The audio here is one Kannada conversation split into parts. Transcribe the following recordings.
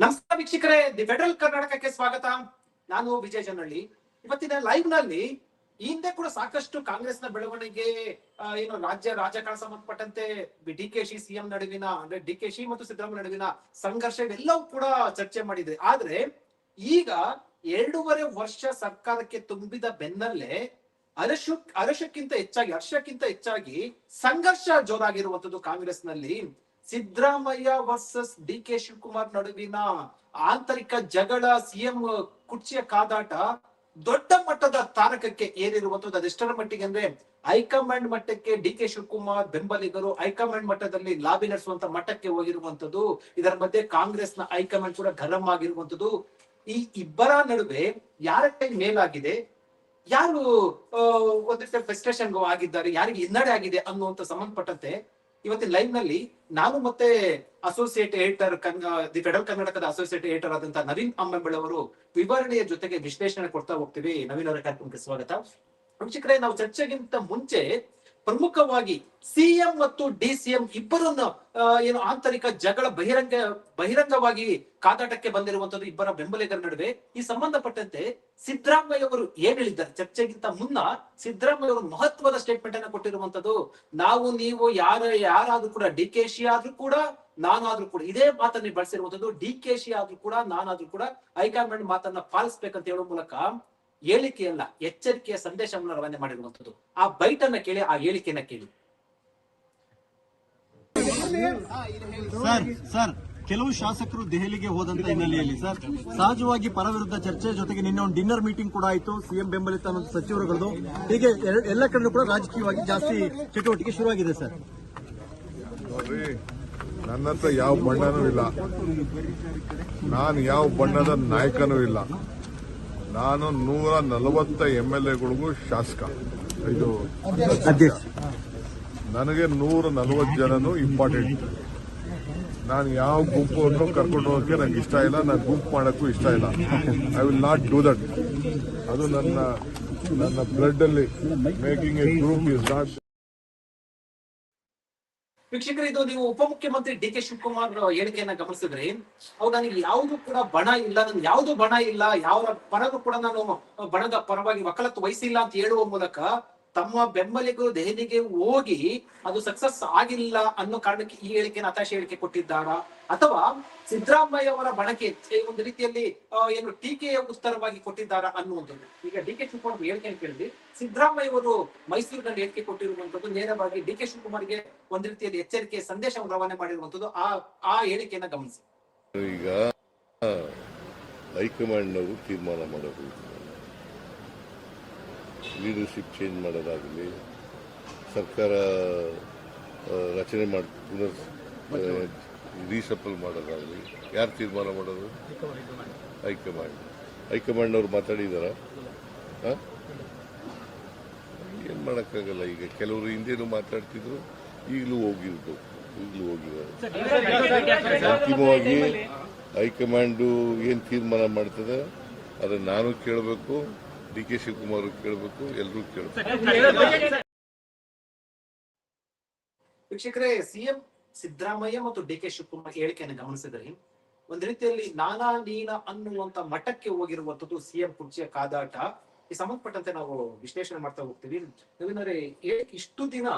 ನಮಸ್ಕಾರ ವೀಕ್ಷಕರೇ, ದಿ ಫೆಡರಲ್ ಕರ್ನಾಟಕಕ್ಕೆ ಸ್ವಾಗತ. ನಾನು ವಿಜಯ ಜನಹಳ್ಳಿ ಇವತ್ತಿನ ಲೈವ್ನಲ್ಲಿ ಹಿಂದೆ ಕೂಡ ಸಾಕಷ್ಟು ಕಾಂಗ್ರೆಸ್ನ ಬೆಳವಣಿಗೆ ಏನು ರಾಜ್ಯ, ರಾಜಕಾರಣ ಸಂಬಂಧಪಟ್ಟಂತೆ ಡಿ ಕೆ ಶಿ ಸಿಎಂ ನಡುವಿನ, ಅಂದ್ರೆ ಡಿ ಕೆ ಶಿ ಮತ್ತು ಸಿದ್ದರಾಮಯ್ಯ ನಡುವಿನ ಸಂಘರ್ಷ ಇವೆಲ್ಲವೂ ಕೂಡ ಚರ್ಚೆ ಮಾಡಿದೆ. ಆದ್ರೆ ಈಗ ಎರಡೂವರೆ ವರ್ಷ ಸರ್ಕಾರಕ್ಕೆ ತುಂಬಿದ ಬೆನ್ನಲ್ಲೇ ಅರಶು, ಅರಶಕ್ಕಿಂತ ಹೆಚ್ಚಾಗಿ, ಹರ್ಷಕ್ಕಿಂತ ಹೆಚ್ಚಾಗಿ ಸಂಘರ್ಷ ಜೋರಾಗಿರುವಂತದ್ದು ಕಾಂಗ್ರೆಸ್ನಲ್ಲಿ. Siddaramaiah versus D K Shivakumar ನಡುವಿನ ಆಂತರಿಕ ಜಗಳ ಸಿಎಂ ಕುರ್ಚಿಯ ಕಾದಾಟ ದೊಡ್ಡ ಮಟ್ಟದ ತಾರಕಕ್ಕೆ ಏರಿರುವಂತದ್ದು. ಅದೆಷ್ಟರ ಮಟ್ಟಿಗೆ ಅಂದ್ರೆ ಹೈಕಮಾಂಡ್ ಮಟ್ಟಕ್ಕೆ ಡಿ ಕೆ ಶಿವಕುಮಾರ್ ಬೆಂಬಲಿಗರು ಹೈಕಮಾಂಡ್ ಮಟ್ಟದಲ್ಲಿ ಲಾಬಿ ನಡೆಸುವಂತ ಮಟ್ಟಕ್ಕೆ ಹೋಗಿರುವಂತದ್ದು. ಇದರ ಮಧ್ಯೆ ಕಾಂಗ್ರೆಸ್ನ ಹೈಕಮಾಂಡ್ ಕೂಡ ಗರಂ ಆಗಿರುವಂತದ್ದು. ಈ ಇಬ್ಬರ ನಡುವೆ ಯಾರ ಕೈ ಮೇಲಾಗಿದೆ? ಯಾರು ಒಂದಿಷ್ಟು ಫ್ರಸ್ಟ್ರೇಷನ್ ಆಗಿದ್ದಾರೆ? ಯಾರಿಗೆ ಹಿನ್ನಡೆ ಆಗಿದೆ ಅನ್ನುವಂತ ಸಂಬಂಧಪಟ್ಟಂತೆ ಇವತ್ತಿನ ಲೈವ್ನಲ್ಲಿ ನಾನು ಮತ್ತೆ ಅಸೋಸಿಯೇಟ್ ಏಟರ್ ದಿ ಫೆಡರಲ್ ಕರ್ನಾಟಕದ ಅಸೋಸಿಯೇಟ್ ಏಟರ್ ಆದಂತಹ ನವೀನ್ ಅವರು ವಿವರಣೆಯ ಜೊತೆಗೆ ವಿಶ್ಲೇಷಣೆ ಕೊಡ್ತಾ ಹೋಗ್ತೀವಿ. ನವೀನ್ ಅವರ ಕಾರ್ಯಕ್ರಮಕ್ಕೆ ಸ್ವಾಗತ. ವೀಕ್ಷಕರೇ, ನಾವು ಚರ್ಚೆಗಿಂತ ಮುಂಚೆ ಪ್ರಮುಖವಾಗಿ ಸಿಎಂ ಮತ್ತು ಡಿ ಸಿಎಂ ಇಬ್ಬರನ್ನ ಏನು ಆಂತರಿಕ ಜಗಳ ಬಹಿರಂಗ, ಬಹಿರಂಗವಾಗಿ ಕಾದಾಟಕ್ಕೆ ಬಂದಿರುವಂತದ್ದು ಇಬ್ಬರ ಬೆಂಬಲಿಗರ ನಡುವೆ. ಈ ಸಂಬಂಧಪಟ್ಟಂತೆ ಸಿದ್ದರಾಮಯ್ಯ ಅವರು ಏನ್ ಹೇಳಿದ್ದಾರೆ? ಚರ್ಚೆಗಿಂತ ಮುನ್ನ ಸಿದ್ದರಾಮಯ್ಯ ಅವರು ಮಹತ್ವದ ಸ್ಟೇಟ್ಮೆಂಟ್ ಅನ್ನ ಕೊಟ್ಟಿರುವಂತದ್ದು ನಾವು, ನೀವು, ಯಾರ, ಯಾರಾದ್ರೂ ಕೂಡ, ಡಿ ಕೆ ಶಿ ಆದ್ರೂ ಕೂಡ, ನಾನಾದ್ರೂ ಕೂಡ, ಇದೇ ಮಾತನ್ನ ಬಳಸಿರುವಂತದ್ದು ಡಿ ಕೆ ಶಿ ಆದ್ರೂ ಕೂಡ, ನಾನಾದ್ರೂ ಕೂಡ, ಹೈಕಮಾಂಡ್ ಮಾತನ್ನ ಪಾಲಿಸ್ಬೇಕಂತ ಹೇಳುವ ಮೂಲಕ ಹೇಳಿಕೆಯಲ್ಲ ಎಚ್ಚರಿಕೆಯ ಸಂದೇಶವನ್ನು ರವಾನೆ ಮಾಡಿರುವಂತದ್ದು ಆ ಬೈಟ್ ಅನ್ನ ಕೇಳಿ ಆ ಹೇಳಿಕೆಯನ್ನ ಕೇಳಿ. ಸರ್ ಸರ್ ಕೆಲವು ಶಾಸಕರು ದೆಹಲಿಗೆ ಹೋದಂತ ಹಿನ್ನೆಲೆಯಲ್ಲಿ ಸರ್ ಸಹಜವಾಗಿ ಪರ ವಿರುದ್ಧ ಚರ್ಚೆ ಜೊತೆಗೆ ನಿನ್ನೆ ಒಂದು ಡಿನ್ನರ್ ಮೀಟಿಂಗ್ ಕೂಡ ಆಯಿತು ಸಿಎಂ ಬೆಂಬಲಿತ ಮತ್ತು ಸಚಿವರುಗಳದ್ದು. ಹೀಗೆ ಎಲ್ಲ ಕಡೆ ಕೂಡ ರಾಜಕೀಯವಾಗಿ ಜಾಸ್ತಿ ಚಟುವಟಿಕೆ ಶುರುವಾಗಿದೆ ಸರ್. ನನ್ನತ್ರ ನನ್ನ ಹತ್ರ ಯಾವ ಬಣ್ಣನೂ ಇಲ್ಲ. ನಾನು ಯಾವ ಬಣ್ಣದ ನಾಯಕನೂ ಇಲ್ಲ. ನಾನು ನೂರ ನಲವತ್ತ ಎಂ ಎಲ್ ಎಗಳಿಗೂ ಶಾಸಕ. ಇದು ನನಗೆ ನೂರ ನಲವತ್ತು ಜನನು ಇಂಪಾರ್ಟೆಂಟ್ ನಾನು ಯಾವ ಗುಂಪನ್ನು ಕರ್ಕೊಂಡು ಹೋಗಕ್ಕೆ ನನಗೆ ಇಷ್ಟ ಇಲ್ಲ ನಾನು ಗುಂಪು ಮಾಡೋಕ್ಕೂ ಇಷ್ಟ ಇಲ್ಲ. I will not do that ಅದು ನನ್ನ ನನ್ನ ಬ್ಲಡ್ ಅಲ್ಲಿ making a group is not ವೀಕ್ಷಕರು, ಇದು ನೀವು ಉಪಮುಖ್ಯಮಂತ್ರಿ ಡಿ ಕೆ ಶಿವಕುಮಾರ್ ಹೇಳಿಕೆಯನ್ನ ಗಮನಿಸಿದ್ರೆ, ಅವ್ರು ನನಗೆ ಯಾವುದು ಕೂಡ ಬಣ ಇಲ್ಲ ನನ್ಗೆ ಯಾವುದು ಬಣ ಇಲ್ಲ ಯಾವ ಪರಗೂ ಕೂಡ ನಾನು ಬಣದ ಪರವಾಗಿ ವಕಾಲತ್ತು ವಹಿಸಿಲ್ಲ ಅಂತ ಹೇಳುವ ಮೂಲಕ ತಮ್ಮ ಬೆಂಬಲಿಗರು ದೆಹಲಿಗೆ ಹೋಗಿ ಅದು ಸಕ್ಸಸ್ ಆಗಿಲ್ಲ ಅನ್ನೋ ಕಾರಣಕ್ಕೆ ಈ ಹೇಳಿಕೆಯನ್ನು ಹತಾಶೆ ಹೇಳಿಕೆ ಕೊಟ್ಟಿದ್ದಾರಾ? ಅಥವಾ ಸಿದ್ದರಾಮಯ್ಯ ಅವರ ಬಳಕೆ ಒಂದು ರೀತಿಯಲ್ಲಿ ಏನು ಟೀಕೆಯ ಉತ್ತರವಾಗಿ ಕೊಟ್ಟಿದ್ದಾರಾ ಅನ್ನುವಂಥದ್ದು? ಈಗ ಡಿ ಕೆ ಶಿವಕುಮಾರ್ ಹೇಳಿಕೆ ಕೇಳಿದ್ವಿ ಸಿದ್ದರಾಮಯ್ಯ ಅವರು ಮೈಸೂರಿನಲ್ಲಿ ಹೇಳಿಕೆ ಕೊಟ್ಟಿರುವಂತದ್ದು ನೇರವಾಗಿ ಡಿ ಕೆ ಶಿವಕುಮಾರ್ಗೆ ಒಂದು ರೀತಿಯಲ್ಲಿ ಎಚ್ಚರಿಕೆ ಸಂದೇಶವನ್ನು ರವಾನೆ ಮಾಡಿರುವಂಥದ್ದು. ಆ ಆ ಹೇಳಿಕೆಯನ್ನ ಗಮನಿಸಿ. ಈಗ ಹೈಕಮಾಂಡ್ನವರು ತೀರ್ಮಾನ ಮಾಡೋದು ಲೀಡರ್ಶಿಪ್ ಚೇಂಜ್ ಮಾಡೋದಾಗಲಿ, ಸರ್ಕಾರ ರಚನೆ ಮಾಡಿ, ಪುನರ್ ರೀಸಪಲ್ ಮಾಡೋದಾಗಲಿ, ಯಾರು ತೀರ್ಮಾನ ಮಾಡೋದು? High command. ಹೈಕಮಾಂಡ್ನವ್ರು ಮಾತಾಡಿದಾರ? ಏನು ಮಾಡೋಕ್ಕಾಗಲ್ಲ ಈಗ, ಕೆಲವರು ಹಿಂದೇನು ಮಾತಾಡ್ತಿದ್ರು, ಈಗಲೂ ಹೋಗಿರ್ಬೋದು ಈಗಲೂ ಹೋಗಿದ್ದಾರೆ. ಅಂತಿಮವಾಗಿ ಹೈಕಮಾಂಡು ಏನು ತೀರ್ಮಾನ ಮಾಡ್ತದೆ, ಅದನ್ನು ನಾನು ಕೇಳಬೇಕು. ಡಿ ಕೆ ಶಿವಕುಮಾರ್ ಕೇಳಬೇಕು ಎಲ್ಲರೂ ಕೇಳಬೇಕು. ವೀಕ್ಷಕರೇ ಸಿಎಂ ಸಿದ್ದರಾಮಯ್ಯ ಮತ್ತು ಡಿ ಕೆ ಶಿವಕುಮಾರ್ ಹೇಳಿಕೆಯನ್ನು ಗಮನಿಸಿದರೆ ಒಂದ್ ರೀತಿಯಲ್ಲಿ ನಾನಾ ನೀನ ಅನ್ನುವಂತ ಮಠಕ್ಕೆ ಹೋಗಿರುವಂತದ್ದು ಸಿಎಂ ಕುರ್ಚಿಯ ಕಾದಾಟ. ಈ ಸಂಬಂಧಪಟ್ಟಂತೆ ನಾವು ವಿಶ್ಲೇಷಣೆ ಮಾಡ್ತಾ ಹೋಗ್ತೀವಿ. ನವೀನರೇ ಏ- ಇಷ್ಟು ದಿನ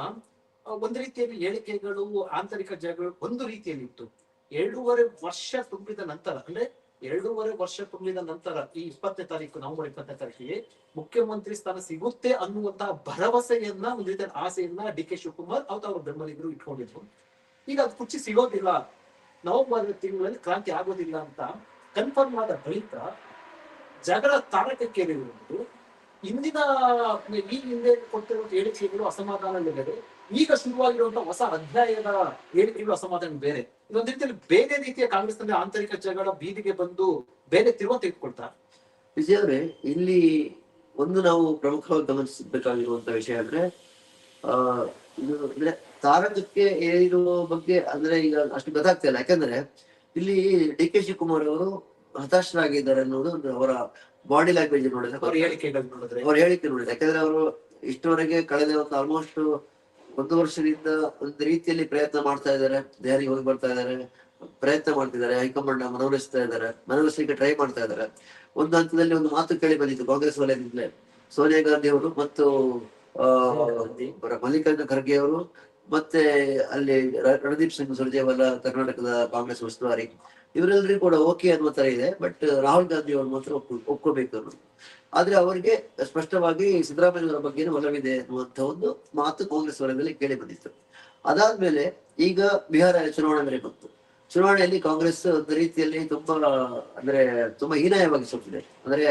ಒಂದ್ ರೀತಿಯಲ್ಲಿ ಹೇಳಿಕೆಗಳು ಆಂತರಿಕ ಜಗಳು ಒಂದು ರೀತಿಯಲ್ಲಿ ಇತ್ತು ಎರಡೂವರೆ ವರ್ಷ ತುಂಬಿದ ನಂತರ ಅಂದ್ರೆ ಎರಡೂವರೆ ವರ್ಷ ತುಂಬಿದ ನಂತರ ಈ ಇಪ್ಪತ್ತನೇ ತಾರೀಕು, ನವೆಂಬರ್ ಇಪ್ಪತ್ತನೇ ತಾರೀಕಿಗೆ ಮುಖ್ಯಮಂತ್ರಿ ಸ್ಥಾನ ಸಿಗುತ್ತೆ ಅನ್ನುವಂತಹ ಭರವಸೆಯನ್ನ ಒಂದು ರೀತಿಯ ಆಸೆಯನ್ನ ಡಿ ಕೆ ಶಿವಕುಮಾರ್ ಅವತ್ತು ಅವ್ರ ಬೆಂಬಲಿಗರು ಇಟ್ಕೊಂಡಿದ್ರು. ಈಗ ಅದು ಕುರ್ಚಿ ಸಿಗೋದಿಲ್ಲ. ನವೆಂಬರ್ ತಿಂಗಳಲ್ಲಿ ಕ್ರಾಂತಿ ಆಗೋದಿಲ್ಲ ಅಂತ ಕನ್ಫರ್ಮ್ ಆದ ಬಳಿಕ ಜಗಳ ತಾರಕಕ್ಕೇರಿರುವುದು ಇಂದಿನ, ಈ ಹಿಂದೆ ಕೊಟ್ಟಿರುವ ಹೇಳಿಕೆಗಳು ಅಸಮಾಧಾನ ಬೇರೆ ಈಗ ಶುರುವಾಗಿರುವಂತಹ ಹೊಸ ಅಧ್ಯಾಯದ ಹೇಳಿಕೆಗಳು ಅಸಮಾಧಾನ ಬೇರೆ. ಇದೊಂದು ರೀತಿಯಲ್ಲಿ ಬೇರೆ ರೀತಿಯ ಕಾಂಗ್ರೆಸ್ ಕಾಂಗ್ರೆಸ್ನಲ್ಲಿ ಆಂತರಿಕ ಜಗಳ ಬೀದಿಗೆ ಬಂದು ಬೇರೆ ತಿರುವ ತೆಗೆದುಕೊಳ್ತಾರೆ ವಿಜಯ್ ಅವರೇ ಇಲ್ಲಿ ಒಂದು ನಾವು ಪ್ರಮುಖವಾಗಿ ಗಮನಿಸಬೇಕಾಗಿರುವಂತ ವಿಷಯ ಅಂದ್ರೆ ಆ ಇದು ಅಂದ್ರೆ ತಾರಕಕ್ಕೆ ಏರಿರುವ ಬಗ್ಗೆ ಅಂದ್ರೆ ಈಗ ಅಷ್ಟು ಗೊತ್ತಾಗ್ತಾ ಇಲ್ಲ. ಯಾಕಂದ್ರೆ ಇಲ್ಲಿ ಡಿ ಕೆ ಶಿವಕುಮಾರ್ ಅವರು ಹತಾಶರಾಗಿದ್ದಾರೆ ಅನ್ನೋದು ಒಂದು ಅವರ ಬಾಡಿ ಲ್ಯಾಂಗ್ವೇಜ್ ನೋಡಿದ್ರೆ ಅವ್ರ ಹೇಳಿಕೆಗಳು ನೋಡಿದ್ರೆ. ಅವ್ರ ಹೇಳಿಕೆ ನೋಡಿದ್ರೆ. ಯಾಕಂದ್ರೆ ಅವರು ಇಷ್ಟವರೆಗೆ ಕಳೆದ ಒಂದು ಆಲ್ಮೋಸ್ಟ್ ಒಂದು ವರ್ಷದಿಂದ ಒಂದು ರೀತಿಯಲ್ಲಿ ಪ್ರಯತ್ನ ಮಾಡ್ತಾ ಇದ್ದಾರೆ ದೆಹಲಿಗೆ ಹೋಗಿ ಬರ್ತಾ ಇದ್ದಾರೆ ಪ್ರಯತ್ನ ಮಾಡ್ತಿದ್ದಾರೆ ಹೈಕಮಾಂಡ್ ಮನವೊಲಿಸ್ತಾ ಇದ್ದಾರೆ ಮನವೊಲಿಸಲಿಕ್ಕೆ ಟ್ರೈ ಮಾಡ್ತಾ ಇದ್ದಾರೆ. ಒಂದು ಹಂತದಲ್ಲಿ ಒಂದು ಮಾತು ಕೇಳಿ ಬಂದಿತ್ತು ಕಾಂಗ್ರೆಸ್ ವಲಯದಿಂದಲೇ. ಸೋನಿಯಾ ಗಾಂಧಿ ಅವರು ಮತ್ತು ಮಲ್ಲಿಕಾರ್ಜುನ ಖರ್ಗೆ ಅವರು ಮತ್ತೆ ಅಲ್ಲಿ ರಣದೀಪ್ ಸಿಂಗ್ ಸುರ್ಜೇವಾಲಾ ಕರ್ನಾಟಕದ ಕಾಂಗ್ರೆಸ್ ಉಸ್ತುವಾರಿ. ಇವರೆಲ್ಲರಿಗೂ ಕೂಡ ಓಕೆ ಅನ್ನುವ ತರ ಇದೆ ಬಟ್ ರಾಹುಲ್ ಗಾಂಧಿ ಅವರು ಮಾತ್ರ ಒಪ್ಕೊ ಒಪ್ಕೋಬೇಕು ಅನ್ನೋದು. ಆದ್ರೆ ಅವರಿಗೆ ಸ್ಪಷ್ಟವಾಗಿ ಸಿದ್ದರಾಮಯ್ಯವರ ಬಗ್ಗೆ ಒಲವಿದೆ ಅನ್ನುವಂತ ಒಂದು ಮಾತು ಕಾಂಗ್ರೆಸ್ ವಲಯದಲ್ಲಿ ಕೇಳಿ ಬಂದಿತ್ತು. ಅದಾದ್ಮೇಲೆ ಈಗ ಬಿಹಾರ ಚುನಾವಣೆ ಮೇಲೆ ಬಂತು. ಚುನಾವಣೆಯಲ್ಲಿ ಕಾಂಗ್ರೆಸ್ ಒಂದು ರೀತಿಯಲ್ಲಿ ತುಂಬಾ, ಅಂದ್ರೆ ತುಂಬಾ ಹೀನಾಯವಾಗಿ ಸೋತಿದೆ. ಅಂದ್ರೆ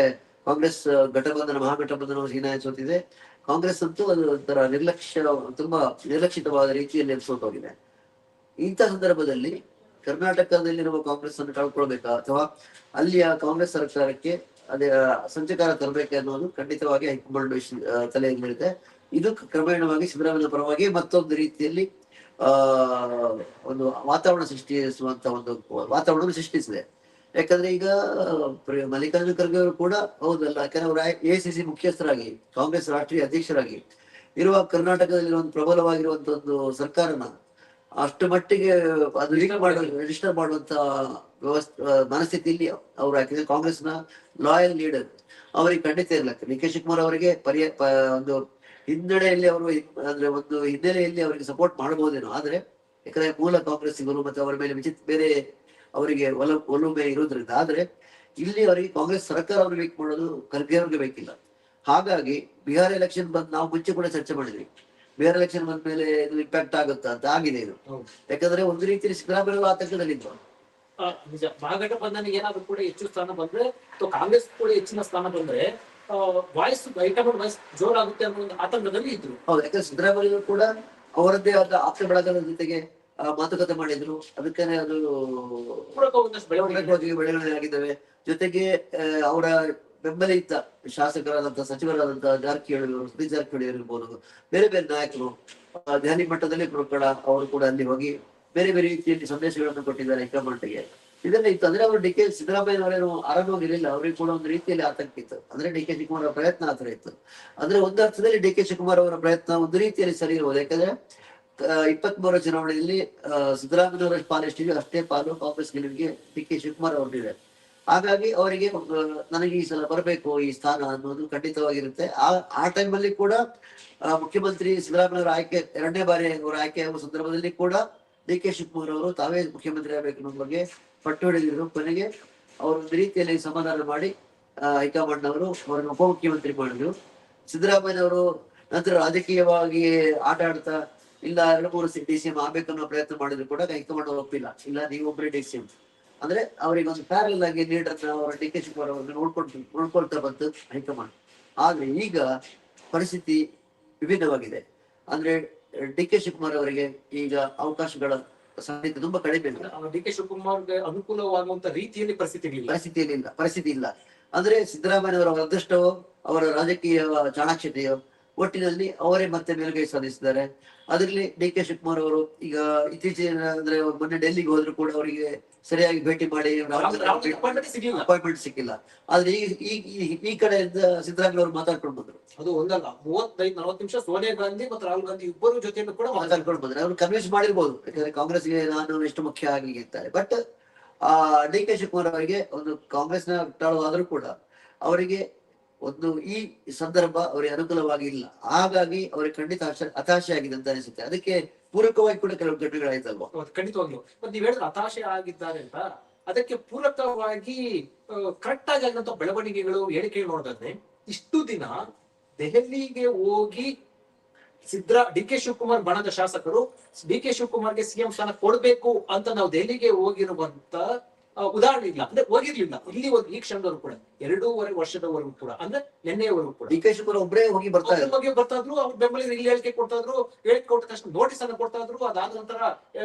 ಕಾಂಗ್ರೆಸ್ ಘಟಬಂಧನ ಮಹಾಗಠಬಂಧನ ಹೀನಾಯ ಸೋತಿದೆ. ಕಾಂಗ್ರೆಸ್ ಅಂತೂ ಅದು ಒಂಥರ ನಿರ್ಲಕ್ಷ್ಯ, ತುಂಬಾ ನಿರ್ಲಕ್ಷಿತವಾದ ರೀತಿಯಲ್ಲಿ ಸೋತೋಗಿದೆ. ಇಂಥ ಸಂದರ್ಭದಲ್ಲಿ ಕರ್ನಾಟಕದಲ್ಲಿರುವ ಕಾಂಗ್ರೆಸ್ ಅನ್ನು ಕಳ್ಕೊಳ್ಬೇಕಾ? ಅಥವಾ ಅಲ್ಲಿಯ ಕಾಂಗ್ರೆಸ್ ಸರ್ಕಾರಕ್ಕೆ ಅದೇ ಸಂಚಕಾರ ತರಬೇಕು ಅನ್ನೋದು ಖಂಡಿತವಾಗಿ ಹೈಕಮಾಂಡ್ ವಿಷ- ಹೇಳಿದೆ ಇದು ಕ್ರಮೇಣವಾಗಿ ಸಿದ್ದರಾಮಯ್ಯ ಪರವಾಗಿ ಮತ್ತೊಂದು ರೀತಿಯಲ್ಲಿ, ಆ, ಒಂದು ವಾತಾವರಣ ಸೃಷ್ಟಿಸುವಂತ ಒಂದು ವಾತಾವರಣ ಸೃಷ್ಟಿಸಿದೆ. ಯಾಕಂದ್ರೆ ಈಗ ಮಲ್ಲಿಕಾರ್ಜುನ ಖರ್ಗೆ ಅವರು ಕೂಡ ಹೌದಲ್ಲ ಯಾಕಂದ್ರೆ ಅವರು ಸಿ ಮುಖ್ಯಸ್ಥರಾಗಿ, ಕಾಂಗ್ರೆಸ್ ರಾಷ್ಟ್ರೀಯ ಅಧ್ಯಕ್ಷರಾಗಿ ಇರುವ ಕರ್ನಾಟಕದಲ್ಲಿ ಒಂದು ಪ್ರಬಲವಾಗಿರುವಂತ ಒಂದು ಸರ್ಕಾರನ ಅಷ್ಟು ಮಟ್ಟಿಗೆ ಅದು ಲೀಕ್ ಮಾಡೋ ರಿಜಿಸ್ಟರ್ ಮಾಡುವಂತ ವ್ಯವಸ್ಥೆ ಮನಸ್ಥಿತಿಯಲ್ಲಿ ಅವರು ಯಾಕಂದ್ರೆ ಕಾಂಗ್ರೆಸ್ನ ಲಾಯಲ್ ಲೀಡರ್ ಅವರಿಗೆ ಖಂಡಿತ ಇರಲ್ಲ ಡಿ ಕೆ. ಶಿವಕುಮಾರ್ ಅವರಿಗೆ ಪರ್ಯ ಒಂದು ಹಿನ್ನಡೆಯಲ್ಲಿ ಅವರು ಅಂದ್ರೆ ಒಂದು ಹಿನ್ನೆಲೆಯಲ್ಲಿ ಅವರಿಗೆ ಸಪೋರ್ಟ್ ಮಾಡಬಹುದೇನೋ. ಆದ್ರೆ ಯಾಕಂದ್ರೆ ಮೂಲ ಕಾಂಗ್ರೆಸ್ಸಿಗರು ಮತ್ತೆ ಅವರ ಮೇಲೆ ವಿಚಿತ್ರ ಬೇರೆ ಅವರಿಗೆ ಒಲ ಒಲುಮೆ ಇರೋದ್ರಿಂದ ಆದ್ರೆ ಇಲ್ಲಿ ಅವರಿಗೆ ಕಾಂಗ್ರೆಸ್ ಸರ್ಕಾರ ಅವ್ರಿಗೆ ಬೇಕು ಮಾಡೋದು ಖರ್ಗೆ ಅವ್ರಿಗೆ ಬೇಕಿಲ್ಲ. ಹಾಗಾಗಿ ಬಿಹಾರ ಎಲೆಕ್ಷನ್ ಬಂದು ನಾವು ಮುಂಚೆ ಕೂಡ ಚರ್ಚೆ ಮಾಡಿದ್ವಿ. ಬಿಹಾರ ಎಲೆಕ್ಷನ್ ಬಂದ ಮೇಲೆ ಇದು ಇಂಪ್ಯಾಕ್ಟ್ ಆಗುತ್ತಾ ಅಂತ ಆಗಿದೆ ಇದು. ಯಾಕಂದ್ರೆ ಒಂದು ರೀತಿಯಲ್ಲಿ ಸಿದ್ದರಾಮಯ್ಯ ಆತಂಕದಲ್ಲಿ ಆ, ನಿಜ. ಮಹಾಗಠಬಂಧನಿಗೆ ಏನಾದ್ರು ಕೂಡ ಹೆಚ್ಚು ಸ್ಥಾನ ಬಂದ್ರೆ ಅಥವಾ ಕಾಂಗ್ರೆಸ್ ಕೂಡ ಹೆಚ್ಚಿನ ಸ್ಥಾನ ಬಂದ್ರೆ ವಾಯ್ಸ್ ಹೈಕಮಾಂಡ್ ವಾಯ್ಸ್ ಜೋರಾಗುತ್ತೆ ಅನ್ನೋ ಒಂದು ಆತಂಕದಲ್ಲಿ ಇದ್ರು. ಹೌದು ಯಾಕಂದ್ರೆ ಸಿದ್ದರಾಮಯ್ಯ ಕೂಡ ಅವರದ್ದೇ ಆದ ಆಪ್ತ ಬಳಗದ ಜೊತೆಗೆ ಮಾತುಕತೆ ಮಾಡಿದ್ರು. ಅದಕ್ಕೆ ಅದು ಬೆಳವಣಿಗೆ. ಬೆಳವಣಿಗೆ ಆಗಿದ್ದಾವೆ. ಜೊತೆಗೆ ಅವರ ಬೆಂಬಲಿತ ಶಾಸಕರಾದಂತಹ ಸಚಿವರಾದಂತಹ ಜಾರಕಿಹೊಳಿ ಅವರು ಸುದೀಪ್ ಜಾರಕಿಹೊಳಿ ಅವರು ಇರ್ಬೋದು ಬೇರೆ ಬೇರೆ ನಾಯಕರು ದೆಹಲಿ ಮಟ್ಟದಲ್ಲಿ ಕೂಡ ಅವರು ಕೂಡ ಅಲ್ಲಿ ಹೋಗಿ ಬೇರೆ ಬೇರೆ ರೀತಿಯಲ್ಲಿ ಸಂದೇಶಗಳನ್ನು ಕೊಟ್ಟಿದ್ದಾರೆ ಹೈಕಮಾಂಡ್ಗೆ. ಇದನ್ನ ಇತ್ತು. ಅಂದ್ರೆ ಅವರು ಡಿ ಕೆ ಸಿದ್ದರಾಮಯ್ಯನವರೇನು ಆರಾಮವಾಗಿರಲಿಲ್ಲ ಅವ್ರಿಗೆ ಕೂಡ ಒಂದು ರೀತಿಯಲ್ಲಿ ಆತಂಕ ಇತ್ತು. ಅಂದ್ರೆ ಡಿ ಕೆ ಶಿವಕುಮಾರ್ ಅವರ ಪ್ರಯತ್ನ ಆತರ ಇತ್ತು. ಅಂದ್ರೆ ಒಂದು ಅರ್ಥದಲ್ಲಿ ಡಿ ಕೆ ಶಿವಕುಮಾರ್ ಅವರ ಪ್ರಯತ್ನ ಒಂದು ರೀತಿಯಲ್ಲಿ ಸರಿ ಇರ್ಬೋದು. ಯಾಕಂದ್ರೆ ಇಪ್ಪತ್ತ್ ಮೂರ ಚುನಾವಣೆಯಲ್ಲಿ ಸಿದ್ದರಾಮಯ್ಯ ಸಿದ್ದರಾಮಯ್ಯವರ ಪಾಲು ಎಷ್ಟಿದೆಯೋ ಅಷ್ಟೇ ಪಾಲು ಕಾಂಗ್ರೆಸ್ ಗೆಲುವಿಗೆ ಡಿ ಕೆ ಶಿವಕುಮಾರ್ ಅವರಿದೆ ಹಾಗಾಗಿ ಅವರಿಗೆ ನನಗೆ ಈ ಸಲ ಬರಬೇಕು ಈ ಸ್ಥಾನ ಅನ್ನೋದು ಖಂಡಿತವಾಗಿರುತ್ತೆ. ಆ ಆ ಟೈಮಲ್ಲಿ ಕೂಡ ಮುಖ್ಯಮಂತ್ರಿ ಸಿದ್ದರಾಮಯ್ಯ ಆಯ್ಕೆ, ಎರಡನೇ ಬಾರಿ ಅವರ ಆಯ್ಕೆ ಆಗುವ ಸಂದರ್ಭದಲ್ಲಿ ಕೂಡ ಡಿ ಕೆ ಶಿವಕುಮಾರ್ ಅವರು ತಾವೇ ಮುಖ್ಯಮಂತ್ರಿ ಆಗಬೇಕು ಅನ್ನೋ ಬಗ್ಗೆ ಪಟ್ಟು ಹಿಡಿದಿದ್ರು. ಕೊನೆಗೆ ಅವರು ಒಂದು ರೀತಿಯಲ್ಲಿ ಸಮಾಧಾನ ಮಾಡಿ ಹೈಕಮಾಂಡ್ ಅವರು ಅವರನ್ನು ಉಪಮುಖ್ಯಮಂತ್ರಿ ಮಾಡಿದ್ರು. ಸಿದ್ದರಾಮಯ್ಯನವರು ನಂತರ ರಾಜಕೀಯವಾಗಿ ಆಟ ಆಡ್ತಾ, ಇಲ್ಲ, ಎರಡು, ಮೂರು ಡಿ, ಸಿ ಎಂ ಆಗ್ಬೇಕನ್ನೋ ಪ್ರಯತ್ನ ಮಾಡಿದ್ರು ಕೂಡ ಹೈಕಮಾಂಡ್ ಒಪ್ಪಿಲ್ಲ. ಇಲ್ಲ ನೀವು ಒಬ್ಬರೇ ಡಿ, ಸಿ, ಎಂ. ಅಂದ್ರೆ ಅವರಿಗೆ ಒಂದು ಪ್ಯಾರಲ್ ಆಗಿ ಲೀಡರ್ ಅವರ ಡಿ ಕೆ ಶಿವಕುಮಾರ್ ಅವರನ್ನು ನೋಡ್ಕೊಂಡು ನೋಡ್ಕೊಳ್ತಾ ಬಂತು ಹೈಕಮಾಂಡ್. ಆದ್ರೆ ಈಗ ಪರಿಸ್ಥಿತಿ ವಿಭಿನ್ನವಾಗಿದೆ. ಅಂದ್ರೆ ಡಿ ಕೆ ಶಿವಕುಮಾರ್ ಅವರಿಗೆ ಈಗ ಅವಕಾಶಗಳ ಸಾಧ್ಯತೆ ತುಂಬಾ ಕಡಿಮೆ ಇಲ್ಲ ಡಿ ಕೆ ಶಿವಕುಮಾರ್ಗೆ ಅನುಕೂಲವಾಗುವಂತ ರೀತಿಯಲ್ಲಿ ಪರಿಸ್ಥಿತಿ ಪರಿಸ್ಥಿತಿಯಲ್ಲಿ ಇಲ್ಲ ಪರಿಸ್ಥಿತಿ ಇಲ್ಲ. ಅಂದ್ರೆ ಸಿದ್ದರಾಮಯ್ಯ ಅವರ ಅದೃಷ್ಟವೋ ಅವರ ರಾಜಕೀಯ ಚಾಣಾಕ್ಷತೆಯೋ ಒಟ್ಟಿನಲ್ಲಿ ಅವರೇ ಮತ್ತೆ ಮೇಲುಗೈ ಸಾಧಿಸಿದ್ದಾರೆ. ಅದರಲ್ಲಿ ಡಿ ಕೆ ಶಿವಕುಮಾರ್ ಅವರು ಈಗ ಇತ್ತೀಚಿನ ಅಂದ್ರೆ ಮೊನ್ನೆ ಡೆಲ್ಲಿಗೆ ಹೋದ್ರು ಕೂಡ ಅವರಿಗೆ ಸರಿಯಾಗಿ ಭೇಟಿ ಮಾಡಿ. ಅಪಾಯಿಂಟ್ಮೆಂಟ್ ಸಿಕ್ಕಿಲ್ಲ ಆದ್ರೆ ಈಗ ಈ- ಈ- ಈ ಕಡೆಯಿಂದ ಸಿದ್ದರಾಮಯ್ಯ ಅವರು ಮಾತಾಡ್ಕೊಂಡು ಬಂದ್ರು. ಅದು ಒಂದಲ್ಲ ಮೂವತ್ತೈದು ನಲವತ್ತು ನಿಮಿಷ ಸೋನಿಯಾ ಗಾಂಧಿ ಮತ್ತು ರಾಹುಲ್ ಗಾಂಧಿ ಇಬ್ಬರು ಜೊತೆಯನ್ನು ಕೂಡ ಮಾತಾಡ್ಕೊಂಡು ಬಂದ್ರೆ. ಅವ್ರು ಕನ್ವಿನ್ಸ್ ಮಾಡಿರ್ಬೋದು. ಯಾಕಂದ್ರೆ ಕಾಂಗ್ರೆಸ್ಗೆ ನಾನು ಎಷ್ಟು ಮುಖ್ಯ ಆಗಿ ಇರ್ತಾರೆ ಬಟ್ ಆ ಡಿ ಕೆ ಶಿವಕುಮಾರ್ ಅವರಿಗೆ ಒಂದು ಕಾಂಗ್ರೆಸ್ ಆದ್ರೂ ಕೂಡ ಅವರಿಗೆ ಒಂದು ಈ ಸಂದರ್ಭ ಅವರಿಗೆ ಅನುಕೂಲವಾಗಿ ಇಲ್ಲ ಹಾಗಾಗಿ ಅವರಿಗೆ ಖಂಡಿತ ಹತಾಶೆ ಆಗಿದೆ ಅಂತ ಅನಿಸುತ್ತೆ. ಅದಕ್ಕೆ ಪೂರಕವಾಗಿ ಕೂಡ ಕೆಲವು ಘಟನೆಗಳಾಯ್ತಲ್ವಾ ಖಂಡಿತವಾಗ್ಲು ಮತ್ತೆ ನೀವ್ ಹೇಳಿದ್ರೆ ಹತಾಶೆ ಆಗಿದ್ದಾರೆ ಅಂತ. ಅದಕ್ಕೆ ಪೂರಕವಾಗಿ ಕರೆಕ್ಟ್ ಆಗಿ ಆಗಿದಂತ ಬೆಳವಣಿಗೆಗಳು ಹೇಳಿಕೆ ನೋಡಿದ್ರೆ ಇಷ್ಟು ದಿನ ದೆಹಲಿಗೆ ಹೋಗಿ ಸಿದ್ರ, ಡಿ ಕೆ ಶಿವಕುಮಾರ್ ಬಣದ ಶಾಸಕರು, ಡಿ ಕೆ ಶಿವಕುಮಾರ್ಗೆ ಸಿಎಂ ಸ್ಥಾನ ಕೊಡ್ಬೇಕು ಅಂತ ನಾವು ದೆಹಲಿಗೆ ಹೋಗಿರುವಂತ ಉದಾಹರಣೆ ಇಲ್ಲ. ಅಂದ್ರೆ ಹೋಗಿರ್ಲಿಲ್ಲ ಹೋಗಿ ಈ ಕ್ಷಣದವರು ಕೂಡ. ಎರಡೂವರೆ ವರ್ಷದವರೆಗೂ ಕೂಡ. ಅಂದ್ರೆ ನಿನ್ನೆಯವರೆಗೂ ಕೂಡ. ಡಿ ಕೆ ಶಿವಕುಮಾರ್ ಒಬ್ಬರೇ ಹೋಗಿ ಬರ್ತಾ ಅದ್ರ ಇದ್ದಾರೆ ಬಗ್ಗೆ ಬರ್ತಾ ಇದ್ರು. ಅವ್ರ ಬೆಂಬಲಿಗರು ಇಲ್ಲಿ ಹೇಳಿಕೆ ಕೊಡ್ತಾ ಇದ್ರು. ಹೇಳಿಕೆ ಕೊಟ್ಟ ತಕ್ಷಣ ನೋಟಿಸ್ ಅನ್ನು ಕೊಡ್ತಾ ಇದ್ರು. ಅದಾದ ನಂತರ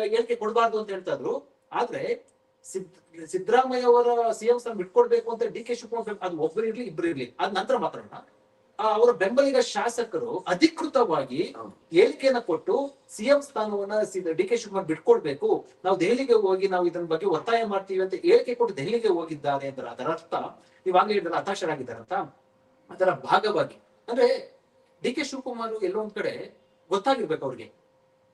ಹೇಳಿಕೆ ಕೊಡಬಾರ್ದು ಅಂತ ಹೇಳ್ತಾ ಇದ್ರು. ಆದ್ರೆ ಸಿದ್- ಸಿದ್ದರಾಮಯ್ಯ ಅವರ ಸಿಎಂ ಸ್ಥಾನ ಬಿಟ್ಕೊಡ್ಬೇಕು ಅಂತ ಡಿ ಕೆ ಶಿವಕುಮಾರ್ ಅದು ಒಬ್ಬರು ಇರ್ಲಿ ಇಬ್ರು ಇರ್ಲಿ. ಅದ್ ನಂತರ ಮಾತಾಡೋಣ. ಅವರ ಬೆಂಬಲಿಗ ಶಾಸಕರು ಅಧಿಕೃತವಾಗಿ. ಹೇಳಿಕೆಯನ್ನ ಕೊಟ್ಟು ಸಿಎಂ ಸ್ಥಾನವನ್ನ ಡಿ ಕೆ ಶಿವಕುಮಾರ್ ಬಿಟ್ಕೊಡ್ಬೇಕು. ನಾವು ದೆಹಲಿಗೆ ಹೋಗಿ ನಾವು ಇದನ್ನ ಬಗ್ಗೆ ಒತ್ತಾಯ ಮಾಡ್ತೀವಿ ಅಂತ ಹೇಳಿಕೆ ಕೊಟ್ಟು ದೆಹಲಿಗೆ ಹೋಗಿದ್ದಾರೆ ಅಂದ್ರೆ ಅದರ ಅರ್ಥ ನೀವಾಗ್ಲೇ ಹೇಳಿದ್ರೆ ಹತಾಶರಾಗಿದ್ದಾರೆ ಅಂತ? ಅದರ ಭಾಗವಾಗಿ. ಅಂದ್ರೆ ಡಿ ಕೆ ಶಿವಕುಮಾರ್ ಎಲ್ಲೊಂದ್ ಒಂದ್ ಕಡೆ ಗೊತ್ತಾಗಿರ್ಬೇಕು ಅವ್ರಿಗೆ.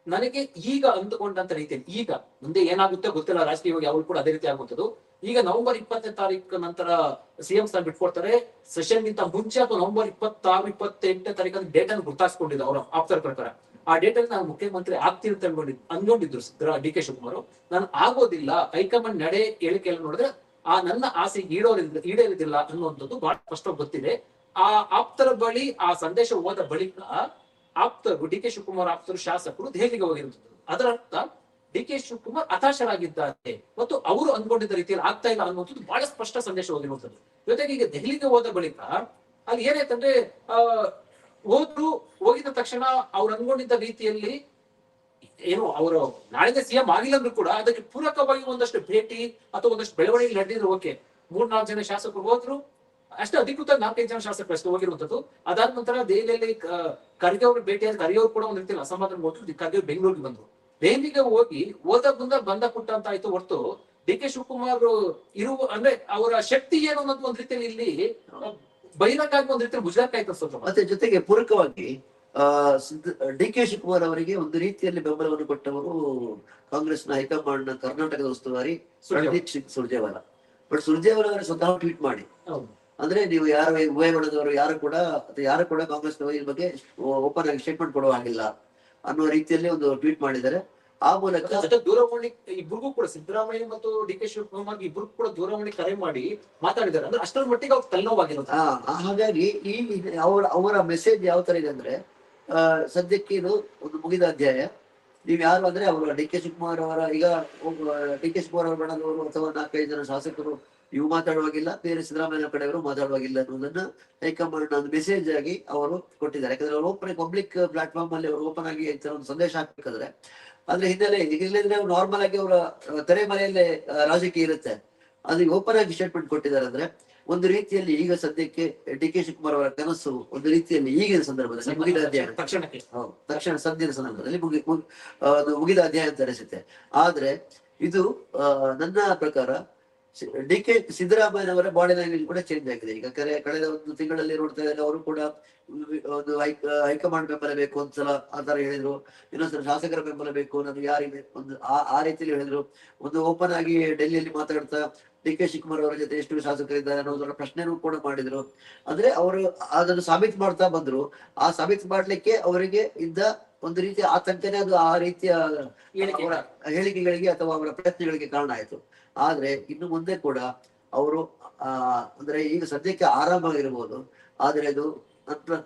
ನನಗೆ ಈಗ ಅಂದುಕೊಂಡಂತ ರೀತಿಯಲ್ಲಿ ಈಗ ಮುಂದೆ ಏನಾಗುತ್ತೆ ಗೊತ್ತಿಲ್ಲ ರಾಜಕೀಯವಾಗಿ ಅವ್ರು ಕೂಡ ಅದೇ ರೀತಿ ಆಗುತ್ತದು ಈಗ ನವೆಂಬರ್ ಇಪ್ಪತ್ತನೇ ತಾರೀಕು ನಂತರ ಸಿಎಂ ಸ್ಥಾನ ಬಿಟ್ಕೊಡ್ತಾರೆ. ಸೆಷನ್ ಗಿಂತ ಮುಂಚೆ ಅಥವಾ ನವೆಂಬರ್ ಇಪ್ಪತ್ತಾರು, ಇಪ್ಪತ್ತೆಂಟನೇ ತಾರೀಕು ಡೇಟ್ ಅನ್ನು ಗುರ್ತಾಸ್ಕೊಂಡಿದ್ದ ಅವರ ಆಪ್ತರ ಪ್ರಕಾರ. ಆ ಡೇಟ್ ಅಲ್ಲಿ ನಾನು ಮುಖ್ಯಮಂತ್ರಿ ಆಗ್ತೀನಿ ಅಂತ ಅನ್ಕೊಂಡಿದ್ ಅನ್ಕೊಂಡಿದ್ರು ಡಿ ಕೆ ಶಿವಕುಮಾರ್ ನಾನು ಆಗೋದಿಲ್ಲ, ಹೈಕಮಾಂಡ್ ನಡೆ ಹೇಳಿಕೆಯಲ್ಲಿ ನೋಡಿದ್ರೆ ಆ ನನ್ನ ಆಸೆ ಈಡೋರಿಲ್ಲ ಈಡೇರಿದಿಲ್ಲ ಅನ್ನುವಂಥದ್ದು ಬಹಳ ಸ್ಪಷ್ಟ ಗೊತ್ತಿದೆ. ಆ ಆಪ್ತರ ಬಳಿ, ಆ ಸಂದೇಶ ಹೋದ ಬಳಿಕ ಆಪ್ತರು, ಡಿ ಕೆ ಶಿವಕುಮಾರ್ ಆಪ್ತರು, ಶಾಸಕರು ದೆಹಲಿಗೆ ಹೋಗಿರುತ್ತದೆ ಅದರ ಅರ್ಥ ಡಿ ಕೆ ಶಿವಕುಮಾರ್ ಹತಾಶರಾಗಿದ್ದಾರೆ ಮತ್ತು ಅವರು ಅಂದ್ಕೊಂಡಿದ್ದ ರೀತಿಯಲ್ಲಿ ಆಗ್ತಾ ಇಲ್ಲ ಅನ್ನುವಂಥದ್ದು ಬಹಳ ಸ್ಪಷ್ಟ ಸಂದೇಶ ಹೋಗಿರುವಂಥದ್ದು. ಜೊತೆಗೆ ಈಗ ದೆಹಲಿಗೆ ಹೋದ ಬಳಿಕ ಅಲ್ಲಿ ಏನಾಯ್ತಂದ್ರೆ ಆ, ಹೋದ್ರು ಹೋಗಿದ ತಕ್ಷಣ ಅವ್ರು ಅನ್ಕೊಂಡಿದ್ದ ರೀತಿಯಲ್ಲಿ ಏನು ಅವರು ನಾಳೆ ಸಿಎಂ ಆಗಿಲ್ಲ ಅಂದ್ರೂ ಕೂಡ ಅದಕ್ಕೆ ಪೂರಕವಾಗಿ ಒಂದಷ್ಟು ಭೇಟಿ ಅಥವಾ ಒಂದಷ್ಟು ಬೆಳವಣಿಗೆ ನಡೆದಿದ್ರು, ಓಕೆ ಮೂರ್ ನಾಲ್ಕು ಜನ ಶಾಸಕರು ಹೋದ್ರು. ಅಷ್ಟೇ ಅಧಿಕೃತ ನಾಲ್ಕೈದು ಜನ ಶಾಸಕರು ಅಷ್ಟೇ ಹೋಗಿರುವಂತದ್ದು ಅದಾದ ನಂತರ ದೆಹಲಿಯಲ್ಲಿ ಖರ್ಗೆ ಭೇಟಿ ಭೇಟಿಯಾದ ಖರ್ಗೆ ಅವರು ಕೂಡ ಒಂದ್ ರೀತಿಯಲ್ಲಿ ಅಸಮಾಧಾನ ಹೋದ್ರು ಖರ್ಗೆ ಬೆಂಗಳೂರಿಗೆ ಬಂದ್ರು. ದೆಹಲಿಗೆ ಹೋಗಿ ಓದ ಮುಂದೆ ಬಂದ ಆಯ್ತು ಹೊರತು ಡಿ ಕೆ ಶಿವಕುಮಾರ್ ಇರುವ ಅಂದ್ರೆ ಅವರ ಶಕ್ತಿ ಏನು ಅನ್ನೋದು ಒಂದ್ ರೀತಿಯಲ್ಲಿ ಇಲ್ಲಿ ಬಹಿರಂಗ ಆಗಿ ಒಂದ್ ರೀತಿಯಲ್ಲಿ ಗುಜರಾತ್ ಆಯ್ತು ಅನ್ಸುತ್ತೆ. ಮತ್ತೆ ಜೊತೆಗೆ ಪೂರಕವಾಗಿ ಆ ಡಿ ಕೆ ಶಿವಕುಮಾರ್ ಅವರಿಗೆ ಒಂದು ರೀತಿಯಲ್ಲಿ ಬೆಂಬಲವನ್ನು ಕೊಟ್ಟವರು ಕಾಂಗ್ರೆಸ್ನ ಹೈಕಮಾಂಡ್ನ ಕರ್ನಾಟಕದ ಉಸ್ತುವಾರಿ. ರಣದೀಪ್ ಸಿಂಗ್ ಸುರ್ಜೇವಾಲ. ಬಟ್ ಸುರ್ಜೇವಾಲ ಅವರು ಸ್ವತಃ ಟ್ವೀಟ್ ಮಾಡಿ. ಅಂದ್ರೆ ನೀವು ಯಾರು ಉಭಯ ಯಾರು ಕೂಡ ಅಥವಾ ಯಾರು ಕೂಡ ಕಾಂಗ್ರೆಸ್ ಬಗ್ಗೆ ಓಪನ್ ಆಗಿ ಸ್ಟೇಟ್ಮೆಂಟ್ ಕೊಡುವ ಹಾಗಿಲ್ಲ. ಅನ್ನೋ ರೀತಿಯಲ್ಲಿ ಒಂದು ಟ್ವೀಟ್ ಮಾಡಿದ್ದಾರೆ. ಆ ಮೂಲಕ ದೂರವಾಣಿ ಇಬ್ಬರಿಗೂ ಕೂಡ ಸಿದ್ದರಾಮಯ್ಯ ಮತ್ತು ಡಿ ಕೆ ಶಿವಕುಮಾರ್ ಇಬ್ಬರು ಕೂಡ ದೂರವಾಣಿ ಕರೆ ಮಾಡಿ ಮಾತಾಡಿದ್ದಾರೆ. ಅಂದ್ರೆ ಅಷ್ಟರ ಮಟ್ಟಿಗೆ ಅವ್ರು ತಲೆನೋವಾಗಿರುತ್ತೆ ಹಾಗಾಗಿ ಈ ಅವರ ಅವರ ಮೆಸೇಜ್ ಯಾವ ತರ ಇದೆ ಅಂದ್ರೆ ಸದ್ಯಕ್ಕೆ ಇದು ಒಂದು ಮುಗಿದ ಅಧ್ಯಾಯ. ನೀವ್ ಯಾರು ಅಂದ್ರೆ ಅವರು ಡಿ ಕೆ ಶಿವಕುಮಾರ್ ಅವರ ಈಗ ಡಿ ಕೆ ಶಿವಕುಮಾರ್ ಅವರ ಬಣ್ಣದವರು ಅಥವಾ ನಾಲ್ಕೈದು ಜನ ಶಾಸಕರು ಇವು ಮಾತಾಡುವಾಗಿಲ್ಲ ಬೇರೆ ಸಿದ್ದರಾಮಯ್ಯ ಕಡೆಯವರು ಮಾತಾಡುವಾಗಿಲ್ಲ ಅನ್ನೋದನ್ನ ಹೈಕಮಾಂಡ್ ಒಂದು ಮೆಸೇಜ್ ಆಗಿ ಅವರು ಕೊಟ್ಟಿದ್ದಾರೆ. ಯಾಕಂದ್ರೆ ಅವರು ಓಪನ್ ಪಬ್ಲಿಕ್ ಪ್ಲಾಟ್ಫಾರ್ಮ್ ಅಲ್ಲಿ ಅವರು ಓಪನ್ ಆಗಿ ಒಂದು ಸಂದೇಶ ಹಾಕಬೇಕಾದ್ರೆ ಅದ್ರ ಹಿನ್ನೆಲೆ ಇಲ್ಲಿಂದ್ರೆ ನಾರ್ಮಲ್ ಆಗಿ ಅವರ ತೆರೆಮರೆಯಲ್ಲೇ ರಾಜಕೀಯ ಇರುತ್ತೆ. ಅದಕ್ಕೆ ಓಪನ್ ಆಗಿ ಸ್ಟೇಟ್ಮೆಂಟ್ ಕೊಟ್ಟಿದ್ದಾರೆ ಅಂದ್ರೆ ಒಂದು ರೀತಿಯಲ್ಲಿ ಈಗ ಸದ್ಯಕ್ಕೆ ಡಿ ಕೆ ಶಿವಕುಮಾರ್ ಅವರ ಕನಸು ಒಂದು ರೀತಿಯಲ್ಲಿ ಈಗಿನ ಸಂದರ್ಭದಲ್ಲಿ ಮುಗಿದ ಅಧ್ಯಾಯ. ತಕ್ಷಣ ಸದ್ಯದ ಸಂದರ್ಭದಲ್ಲಿ ಮುಗಿ ಮುಗಿದ ಅಧ್ಯಾಯ ಅಂತ ಅನಿಸುತ್ತೆ. ಆದ್ರೆ ಇದು ನನ್ನ ಪ್ರಕಾರ ಡಿ ಕೆ ಸಿದ್ದರಾಮಯ್ಯನವರ ಬಾಡಿ ಲ್ಯಾಂಗ್ವೇಜ್ ಕೂಡ ಚೇಂಜ್ ಆಗಿದೆ. ಈಗ ಕಳೆದ ಒಂದು ತಿಂಗಳಲ್ಲಿ ನೋಡ್ತಾ ಇದ್ದಾರೆ, ಅವರು ಕೂಡ ಒಂದು ಹೈಕಮಾಂಡ್ ಬೆಂಬಲ ಬೇಕು ಒಂದ್ಸಲ ಆ ತರ ಹೇಳಿದ್ರು. ಇನ್ನೊಂದ್ಸಲ ಶಾಸಕರ ಬೆಂಬಲ ಬೇಕು ನಾನು ಯಾರಿಗೆ ಒಂದು ಆ ರೀತಿಯಲ್ಲಿ ಹೇಳಿದ್ರು. ಒಂದು ಓಪನ್ ಆಗಿ ಡೆಲ್ಲಿಯಲ್ಲಿ ಮಾತಾಡ್ತಾ ಡಿ ಕೆ ಶಿವಕುಮಾರ್ ಅವರ ಜೊತೆ ಎಷ್ಟು ಶಾಸಕರಿದ್ದಾರೆ ಅನ್ನೋದರ ಪ್ರಶ್ನೆನೂ ಕೂಡ ಮಾಡಿದ್ರು. ಅಂದ್ರೆ ಅವರು ಅದನ್ನು ಸಾಬೀತು ಮಾಡ್ತಾ ಬಂದ್ರು. ಆ ಸಾಬೀತು ಮಾಡ್ಲಿಕ್ಕೆ ಅವರಿಗೆ ಇದ್ದ ಒಂದು ರೀತಿಯ ಆತಂಕನೇ ಅದು ಆ ರೀತಿಯ ಹೇಳಿಕೆ. ಹೇಳಿಕೆಗಳಿಗೆ ಅಥವಾ ಅವರ ಪ್ರಯತ್ನಗಳಿಗೆ ಕಾರಣ ಆಯ್ತು. ಆದ್ರೆ ಇನ್ನು ಮುಂದೆ ಕೂಡ ಅವರು ಆ ಅಂದ್ರೆ ಈಗ ಸದ್ಯಕ್ಕೆ ಆರಾಮಾಗಿರ್ಬೋದು ಆದ್ರೆ ಅದು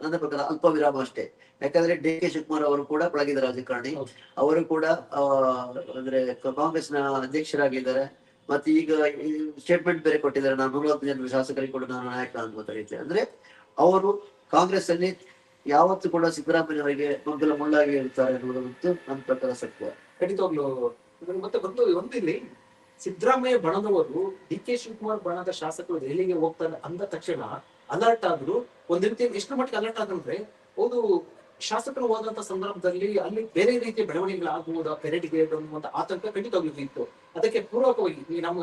ನನ್ನ ಪ್ರಕಾರ ಅಲ್ಪ ವಿರಾಮ ಅಷ್ಟೇ. ಯಾಕಂದ್ರೆ ಡಿ ಕೆ ಶಿವಕುಮಾರ್ ಅವರು ಕೂಡ ಪಳಗಿದ ರಾಜಕಾರಣಿ. ಅವರು ಕೂಡ ಅಂದ್ರೆ ಕಾಂಗ್ರೆಸ್ನ ಅಧ್ಯಕ್ಷರಾಗಿದ್ದಾರೆ. ಮತ್ತೆ ಈಗ ಸ್ಟೇಟ್ಮೆಂಟ್ ಬೇರೆ ಕೊಟ್ಟಿದ್ದಾರೆ. ನಾನು ನೂರ ಜನ ಶಾಸಕರಿಗೆ ಕೂಡ ನಾನು ನಾಯಕ ಅಂತ ರೀತಿ ಅಂದ್ರೆ ಅವರು ಕಾಂಗ್ರೆಸ್ ಅಲ್ಲಿ ಯಾವತ್ತು ಕೂಡ ಸಿದ್ದರಾಮಯ್ಯ ಅವರಿಗೆ ಮಗ್ಗಲ ಮುಳ್ಳಾಗಿ ಇರ್ತಾರೆ ಅನ್ನೋದಂತೂ ನನ್ನ ಪ್ರಕಾರ ಸತ್ಯ. ಖಂಡಿತವಾಗ್ಲು ಮತ್ತೆ ಬಂದು ಒಂದಿಲ್ಲಿ ಸಿದ್ದರಾಮಯ್ಯ ಬಣದವರು ಡಿ ಕೆ ಶಿವಕುಮಾರ್ ಬಣದ ಶಾಸಕರು ದೆಹಲಿಗೆ ಹೋಗ್ತಾರೆ ಅಂದ ತಕ್ಷಣ ಅಲರ್ಟ್ ಆದ್ರು. ಒಂದ್ ರೀತಿ ಎಷ್ಟು ಮಟ್ಟಿಗೆ ಅಲರ್ಟ್ ಆದ್ರಂದ್ರೆ ಹೌದು ಶಾಸಕರು ಹೋದಂತ ಸಂದರ್ಭದಲ್ಲಿ ಅಲ್ಲಿ ಬೇರೆ ರೀತಿಯ ಬೆಳವಣಿಗೆಗಳಾಗುವುದ ಪೆರೇಡ್ಗೆ ಅನ್ನುವಂತ ಆತಂಕ ಖಂಡಿತವಾಗ್ಲೂ ಇತ್ತು ಅದಕ್ಕೆ ಪೂರ್ವಕವಾಗಿ ಈ ನಮ್ಮ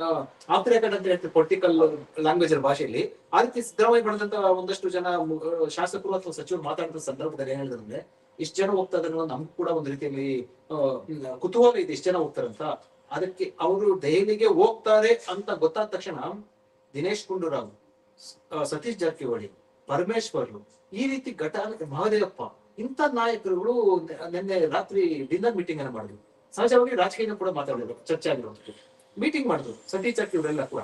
ಆಫ್ರಿಕನ್ ಅಂತ ಹೇಳ್ತೀವಿ ಪೊಲಿಟಿಕಲ್ ಲ್ಯಾಂಗ್ವೇಜ್ ಭಾಷೆಯಲ್ಲಿ ಆ ರೀತಿ ಸಿದ್ಧವಾಗಿ ಬಂದಂತ ಒಂದಷ್ಟು ಜನ ಶಾಸಕರು ಅಥವಾ ಸಚಿವರು ಮಾತಾಡಿದ ಸಂದರ್ಭದಲ್ಲಿ ಏನ್ ಹೇಳಿದ್ರೆ ಇಷ್ಟು ಜನ ಹೋಗ್ತಾ ಇದಾರೆ ನಮ್ಗೆ ಕೂಡ ಒಂದ್ ರೀತಿಯಲ್ಲಿ ಕುತೂಹಲ ಇದೆ ಇಷ್ಟು ಜನ ಹೋಗ್ತಾರಂತ ಅದಕ್ಕೆ ಅವರು ದೆಹಲಿಗೆ ಹೋಗ್ತಾರೆ ಅಂತ ಗೊತ್ತಾದ ತಕ್ಷಣ ದಿನೇಶ್ ಗುಂಡೂರಾವ್ ಸತೀಶ್ ಜಾರಕಿಹೊಳಿ ಪರಮೇಶ್ವರ್ ಈ ರೀತಿ ಘಟ ಮಹದೇವಪ್ಪ ಇಂಥ ನಾಯಕರುಗಳು ನಿನ್ನೆ ರಾತ್ರಿ ಡಿನ್ನರ್ ಮೀಟಿಂಗ್ ಅನ್ನ ಮಾಡಿದ್ರು. ಸಹಜವಾಗಿ ರಾಜಕೀಯ ಕೂಡ ಮಾತಾಡಿದ್ರು, ಚರ್ಚೆ ಆಗಿರುವಂತದ್ದು ಮೀಟಿಂಗ್ ಮಾಡಿದ್ರು ಸತೀ ಚರ್ಚೆ ಇವರೆಲ್ಲ ಕೂಡ.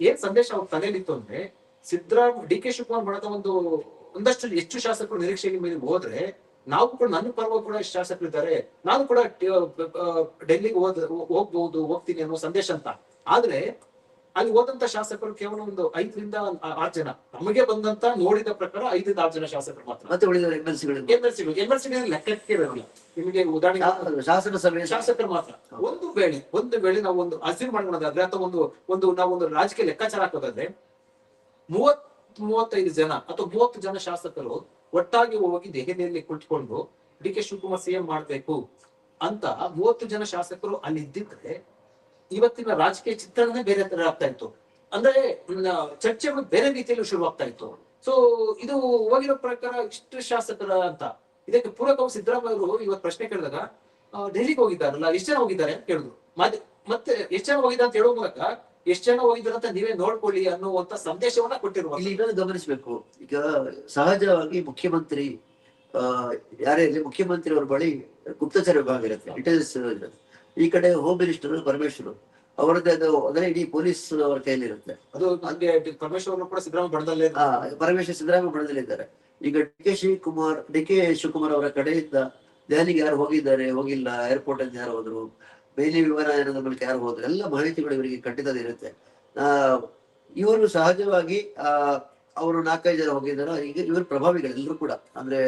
ಏನ್ ಸಂದೇಶ ಅವ್ರ ತಲೆಯಲ್ಲಿತ್ತು ಅಂದ್ರೆ, ಸಿದ್ದರಾಮ್, ಡಿ ಕೆ ಶಿವಕುಮಾರ್ ಮಾಡದ ಒಂದು, ಒಂದಷ್ಟು ಹೆಚ್ಚು ಶಾಸಕರು ನಿರೀಕ್ಷೆಗೆ ಮೇಲೆ ಹೋದ್ರೆ, ನಾವು ಕೂಡ ನನ್ನ ಪರ್ವ ಕೂಡ ಶಾಸಕರು ಇದ್ದಾರೆ ನಾನು ಕೂಡ ಡೆಲ್ಲಿಗೆ ಹೋದ ಹೋಗ್ಬಹುದು ಹೋಗ್ತೀನಿ ಅನ್ನೋ ಸಂದೇಶ ಅಂತ. ಆದ್ರೆ ಅಲ್ಲಿ ಹೋದಂತ ಶಾಸಕರು ಕೇವಲ ಒಂದು ಐದರಿಂದ ಆರು ಜನ. ನಮಗೆ ಬಂದಂತ ನೋಡಿದ ಪ್ರಕಾರ ಐದರಿಂದ ಆರು ಜನ ಶಾಸಕರು ಮಾತ್ರ. ಮತ್ತೆ ಉಳಿದ M L ಸಿಗಳು M L C M L C ಲೆಕ್ಕಕ್ಕೆ ನಿಮಗೆ ಉದಾಹರಣೆ ಶಾಸನ ಸಭೆ. ಶಾಸಕರು ಮಾತ್ರ. ಒಂದು ವೇಳೆ ಒಂದು ವೇಳೆ ನಾವು ಒಂದು ಹಸಿರು ಮಾಡ್ಕೊಳ್ಳೋದಾದ್ರೆ ಅಥವಾ ಒಂದು ಒಂದು ನಾವು ಒಂದು ರಾಜಕೀಯ ಲೆಕ್ಕಾಚಾರ ಹಾಕೋದಾದ್ರೆ ಮೂವತ್ ಮೂವತ್ತೈದು ಜನ ಅಥವಾ ಮೂವತ್ತು ಜನ ಶಾಸಕರು ಒಟ್ಟಾಗಿ ಹೋಗಿ ದೆಹಲಿಯಲ್ಲಿ ಕುಳಿತುಕೊಂಡು ಡಿ ಕೆ ಶಿವಕುಮಾರ್ ಸಿಎಂ ಮಾಡ್ಬೇಕು ಅಂತ ಮೂವತ್ತು ಜನ ಶಾಸಕರು ಅಲ್ಲಿ ಇದ್ದಿದ್ರೆ ಇವತ್ತಿನ ರಾಜಕೀಯ ಚಿತ್ರಣನೇ ಬೇರೆ ತರ ಆಗ್ತಾ ಇತ್ತು. ಅಂದ್ರೆ ಚರ್ಚೆಗಳು ಬೇರೆ ರೀತಿಯಲ್ಲಿ ಶುರು ಆಗ್ತಾ ಇತ್ತು. ಸೊ ಇದು ಹೋಗಿರೋ ಪ್ರಕಾರ ಇಷ್ಟು ಶಾಸಕರ ಅಂತ. ಇದಕ್ಕೆ ಪೂರಕವಾಗಿ ಸಿದ್ದರಾಮಯ್ಯ ಅವರು ಇವತ್ತು ಪ್ರಶ್ನೆ ಕೇಳಿದಾಗ ಡೆಲ್ಲಿಗೆ ಹೋಗಿದ್ದಾರಲ್ಲ, ಎಷ್ಟು ಜನ ಹೋಗಿದ್ದಾರೆ ಅಂತ ಕೇಳಿದ್ರು. ಮತ್ತೆ ಎಷ್ಟು ಜನ ಹೋಗಿದ್ದಾರೆ ಅಂತ ಹೇಳೋ ಮೂಲಕ ಎಷ್ಟು ಜನ ಹೋಗಿದ್ದಾರೆ ಅಂತ ನೀವೇ ನೋಡ್ಕೊಳ್ಳಿ ಅನ್ನುವಂತ ಸಂದೇಶವನ್ನ ಕೊಟ್ಟಿರುವ ಇಲ್ಲಿ ಗಮನಿಸಬೇಕು. ಈಗ ಸಹಜವಾಗಿ ಮುಖ್ಯಮಂತ್ರಿ ಯಾರೇ ಇರಲಿ, ಮುಖ್ಯಮಂತ್ರಿ ಅವರ ಬಳಿ ಗುಪ್ತಚರ ವಿಭಾಗ ಇರುತ್ತೆ. ಇಂಟೆಲಿಜೆನ್ಸ್ ಇರುತ್ತೆ ಈ ಕಡೆ ಹೋಮ್ ಮಿನಿಸ್ಟರ್ ಪರಮೇಶ್ವರ್ ಅವರದ್ದು ಅದು ಅಂದ್ರೆ ಇಡೀ ಪೊಲೀಸ್ ಅವರ ಕೈಯಲ್ಲಿರುತ್ತೆ ಅದು ನಮ್ಗೆ ಪರಮೇಶ್ವರ್ ಅವರು ಕೂಡ ಸಿದ್ದರಾಮಯ್ಯ ಬಣದಲ್ಲೇ ಆ ಪರಮೇಶ್ವರ್ ಸಿದ್ದರಾಮಯ್ಯ ಬಣದಲ್ಲಿದ್ದಾರೆ ಈಗ D K Shivakumar D K Shivakumar ಅವರ ಕಡೆಯಿಂದ ದೆಹಲಿಗೆ ಯಾರು ಹೋಗಿದ್ದಾರೆ ಹೋಗಿಲ್ಲ ಏರ್ಪೋರ್ಟ್ ಅಲ್ಲಿ ಯಾರು ಹೋದ್ರು ಬೇಲಿ ವಿಮಾನ ಏನಾದ್ರು ಮೇಲೆ ಯಾರು ಹೋದ್ರು ಎಲ್ಲ ಮಾಹಿತಿಗಳು ಇವರಿಗೆ ಖಂಡಿತ ಇರುತ್ತೆ. ಆ ಇವರು ಸಹಜವಾಗಿ ಆ ಅವರು ನಾಲ್ಕೈದು ಜನ ಹೋಗಿದ್ದಾರೆ ಈಗ ಇವರು ಪ್ರಭಾವಿಗಳು ಎಲ್ಲರೂ ಕೂಡ. ಅಂದ್ರೆ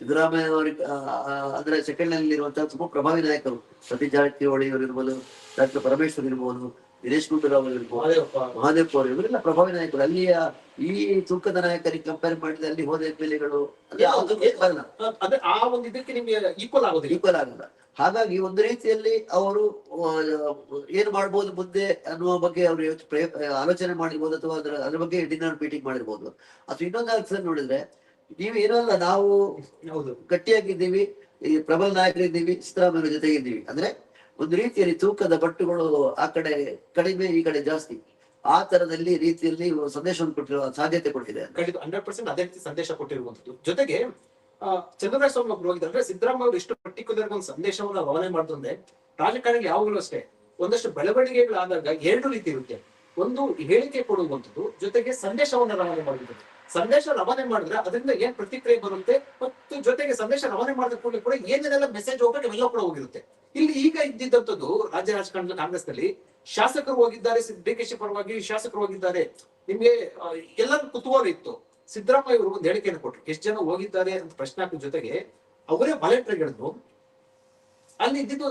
ಸಿದ್ದರಾಮಯ್ಯ ಅವರಿಗೆ ಅಂದ್ರೆ ಸೆಕೆಂಡ್ ಲೈನ್ ಇರುವಂತಹ ತುಂಬಾ ಪ್ರಭಾವಿ ನಾಯಕರು ಸತೀಶ್ ಜಾರಕಿಹೊಳಿ ಅವರು ಇರ್ಬೋದು ಡಾಕ್ಟರ್ ಪರಮೇಶ್ವರ್ ಇರ್ಬೋದು ದಿನೇಶ್ ಗುಂಡೂರಾವ್ ಅವರು ಇರ್ಬೋದು ಮಹಾದೇವ್ ಅವರು ಇವರೆಲ್ಲ ಪ್ರಭಾವಿ ನಾಯಕರು. ಅಲ್ಲಿಯ ಈ ತೂಕದ ನಾಯಕರಿಗೆ ಕಂಪೇರ್ ಮಾಡಿದ್ರೆ ಅಲ್ಲಿ ಹೋದ ನಿಮ್ಗೆ ಈಕ್ವಲ್ ಆಗೋದಿಲ್ಲ. ಈಕ್ವಲ್ ಆಗಲ್ಲ. ಹಾಗಾಗಿ ಒಂದು ರೀತಿಯಲ್ಲಿ ಅವರು ಏನು ಮಾಡ್ಬೋದು ಮುಂದೆ ಅನ್ನುವ ಬಗ್ಗೆ ಅವರು ಆಲೋಚನೆ ಮಾಡಿರ್ಬೋದು ಅಥವಾ ಅದರ ಅದ್ರ ಬಗ್ಗೆ ಡಿನ್ನರ್ ಮೀಟಿಂಗ್ ಮಾಡಿರ್ಬೋದು. ಅಥವಾ ಇನ್ನೊಂದು ಅರ್ಥ ನೋಡಿದ್ರೆ ನೀವು ಏನಲ್ಲ ನಾವು ಹೌದು ಗಟ್ಟಿಯಾಗಿದ್ದೀವಿ ಈ ಪ್ರಬಲ ನಾಯಕರಿದ್ದೀವಿ ಸಿದ್ದರಾಮಯ್ಯ ಜೊತೆಗಿದ್ದೀವಿ. ಅಂದ್ರೆ ಒಂದು ರೀತಿಯಲ್ಲಿ ತೂಕದ ಬಟ್ಟುಗಳು ಆ ಕಡೆ ಕಡಿಮೆ ಈ ಕಡೆ ಜಾಸ್ತಿ. ಆ ತರದಲ್ಲಿ ರೀತಿಯಲ್ಲಿ ಸಂದೇಶವನ್ನು ಕೊಟ್ಟಿರುವ ಸಾಧ್ಯತೆ ಕೊಟ್ಟಿದೆ ಖಂಡಿತ ಹಂಡ್ರೆಡ್ ಪರ್ಸೆಂಟ್ ಅದೇ ರೀತಿ ಸಂದೇಶ ಕೊಟ್ಟಿರುವಂತದ್ದು ಜೊತೆಗೆ ಆ, ಚಂದ್ರರಾಯ ಸ್ವಾಮಿ ಒಬ್ರು ಹೋಗಿದ್ದಾರೆ. ಅಂದ್ರೆ ಸಿದ್ದರಾಮಯ್ಯ ಅವರು ಇಷ್ಟು ಪರ್ಟಿಕ್ಯುಲರ್ ಒಂದು ಸಂದೇಶವನ್ನು ರವಾನೆ ಮಾಡಿದ್ರೆ ರಾಜಕಾರಣಿಗಳು ಯಾವಾಗಲೂ ಅಷ್ಟೇ ಒಂದಷ್ಟು ಬೆಳವಣಿಗೆಗಳಾದಾಗ ಎರಡು ರೀತಿ ಇರುತ್ತೆ. ಒಂದು ಹೇಳಿಕೆ ಕೊಡುವಂಥದ್ದು, ಜೊತೆಗೆ ಸಂದೇಶವನ್ನ ರವಾನೆ ಮಾಡುವಂಥದ್ದು. ಸಂದೇಶ ರವಾನೆ ಮಾಡಿದ್ರೆ ಅದರಿಂದ ಏನ್ ಪ್ರತಿಕ್ರಿಯೆ ಬರುತ್ತೆ? ಮತ್ತು ಜೊತೆಗೆ ಸಂದೇಶ ರವಾನೆ ಮಾಡಿದ ಕೂಡಲೇ ಕೂಡ ಏನೇನೆಲ್ಲ ಮೆಸೇಜ್ ಹೋಗ್ಬೇಕು ಎಲ್ಲ ಕೂಡ ಹೋಗಿರುತ್ತೆ. ಇಲ್ಲಿ ಈಗ ಇದ್ದಿದ್ದಂಥದ್ದು ರಾಜ್ಯ ಕಾಂಗ್ರೆಸ್ನಲ್ಲಿ ಶಾಸಕರು ಹೋಗಿದ್ದಾರೆ ಡಿ ಪರವಾಗಿ ಶಾಸಕರು ಹೋಗಿದ್ದಾರೆ. ನಿಮ್ಗೆ ಎಲ್ಲರೂ ಕುತೂಹಲ ಇತ್ತು. ಸಿದ್ದರಾಮಯ್ಯ ಅವರು ಒಂದು ಹೇಳಿಕೆಯನ್ನು ಕೊಟ್ಟರು ಎಷ್ಟು ಜನ ಹೋಗಿದ್ದಾರೆ ಅಂತ ಪ್ರಶ್ನೆ ಹಾಕಿದ ಜೊತೆಗೆ ಅವರೇ ವಾಲೆಂಟ್ರಿ ಹೇಳಿದ್ರು. ಅಲ್ಲಿ ಇದ್ದಿದ್ದು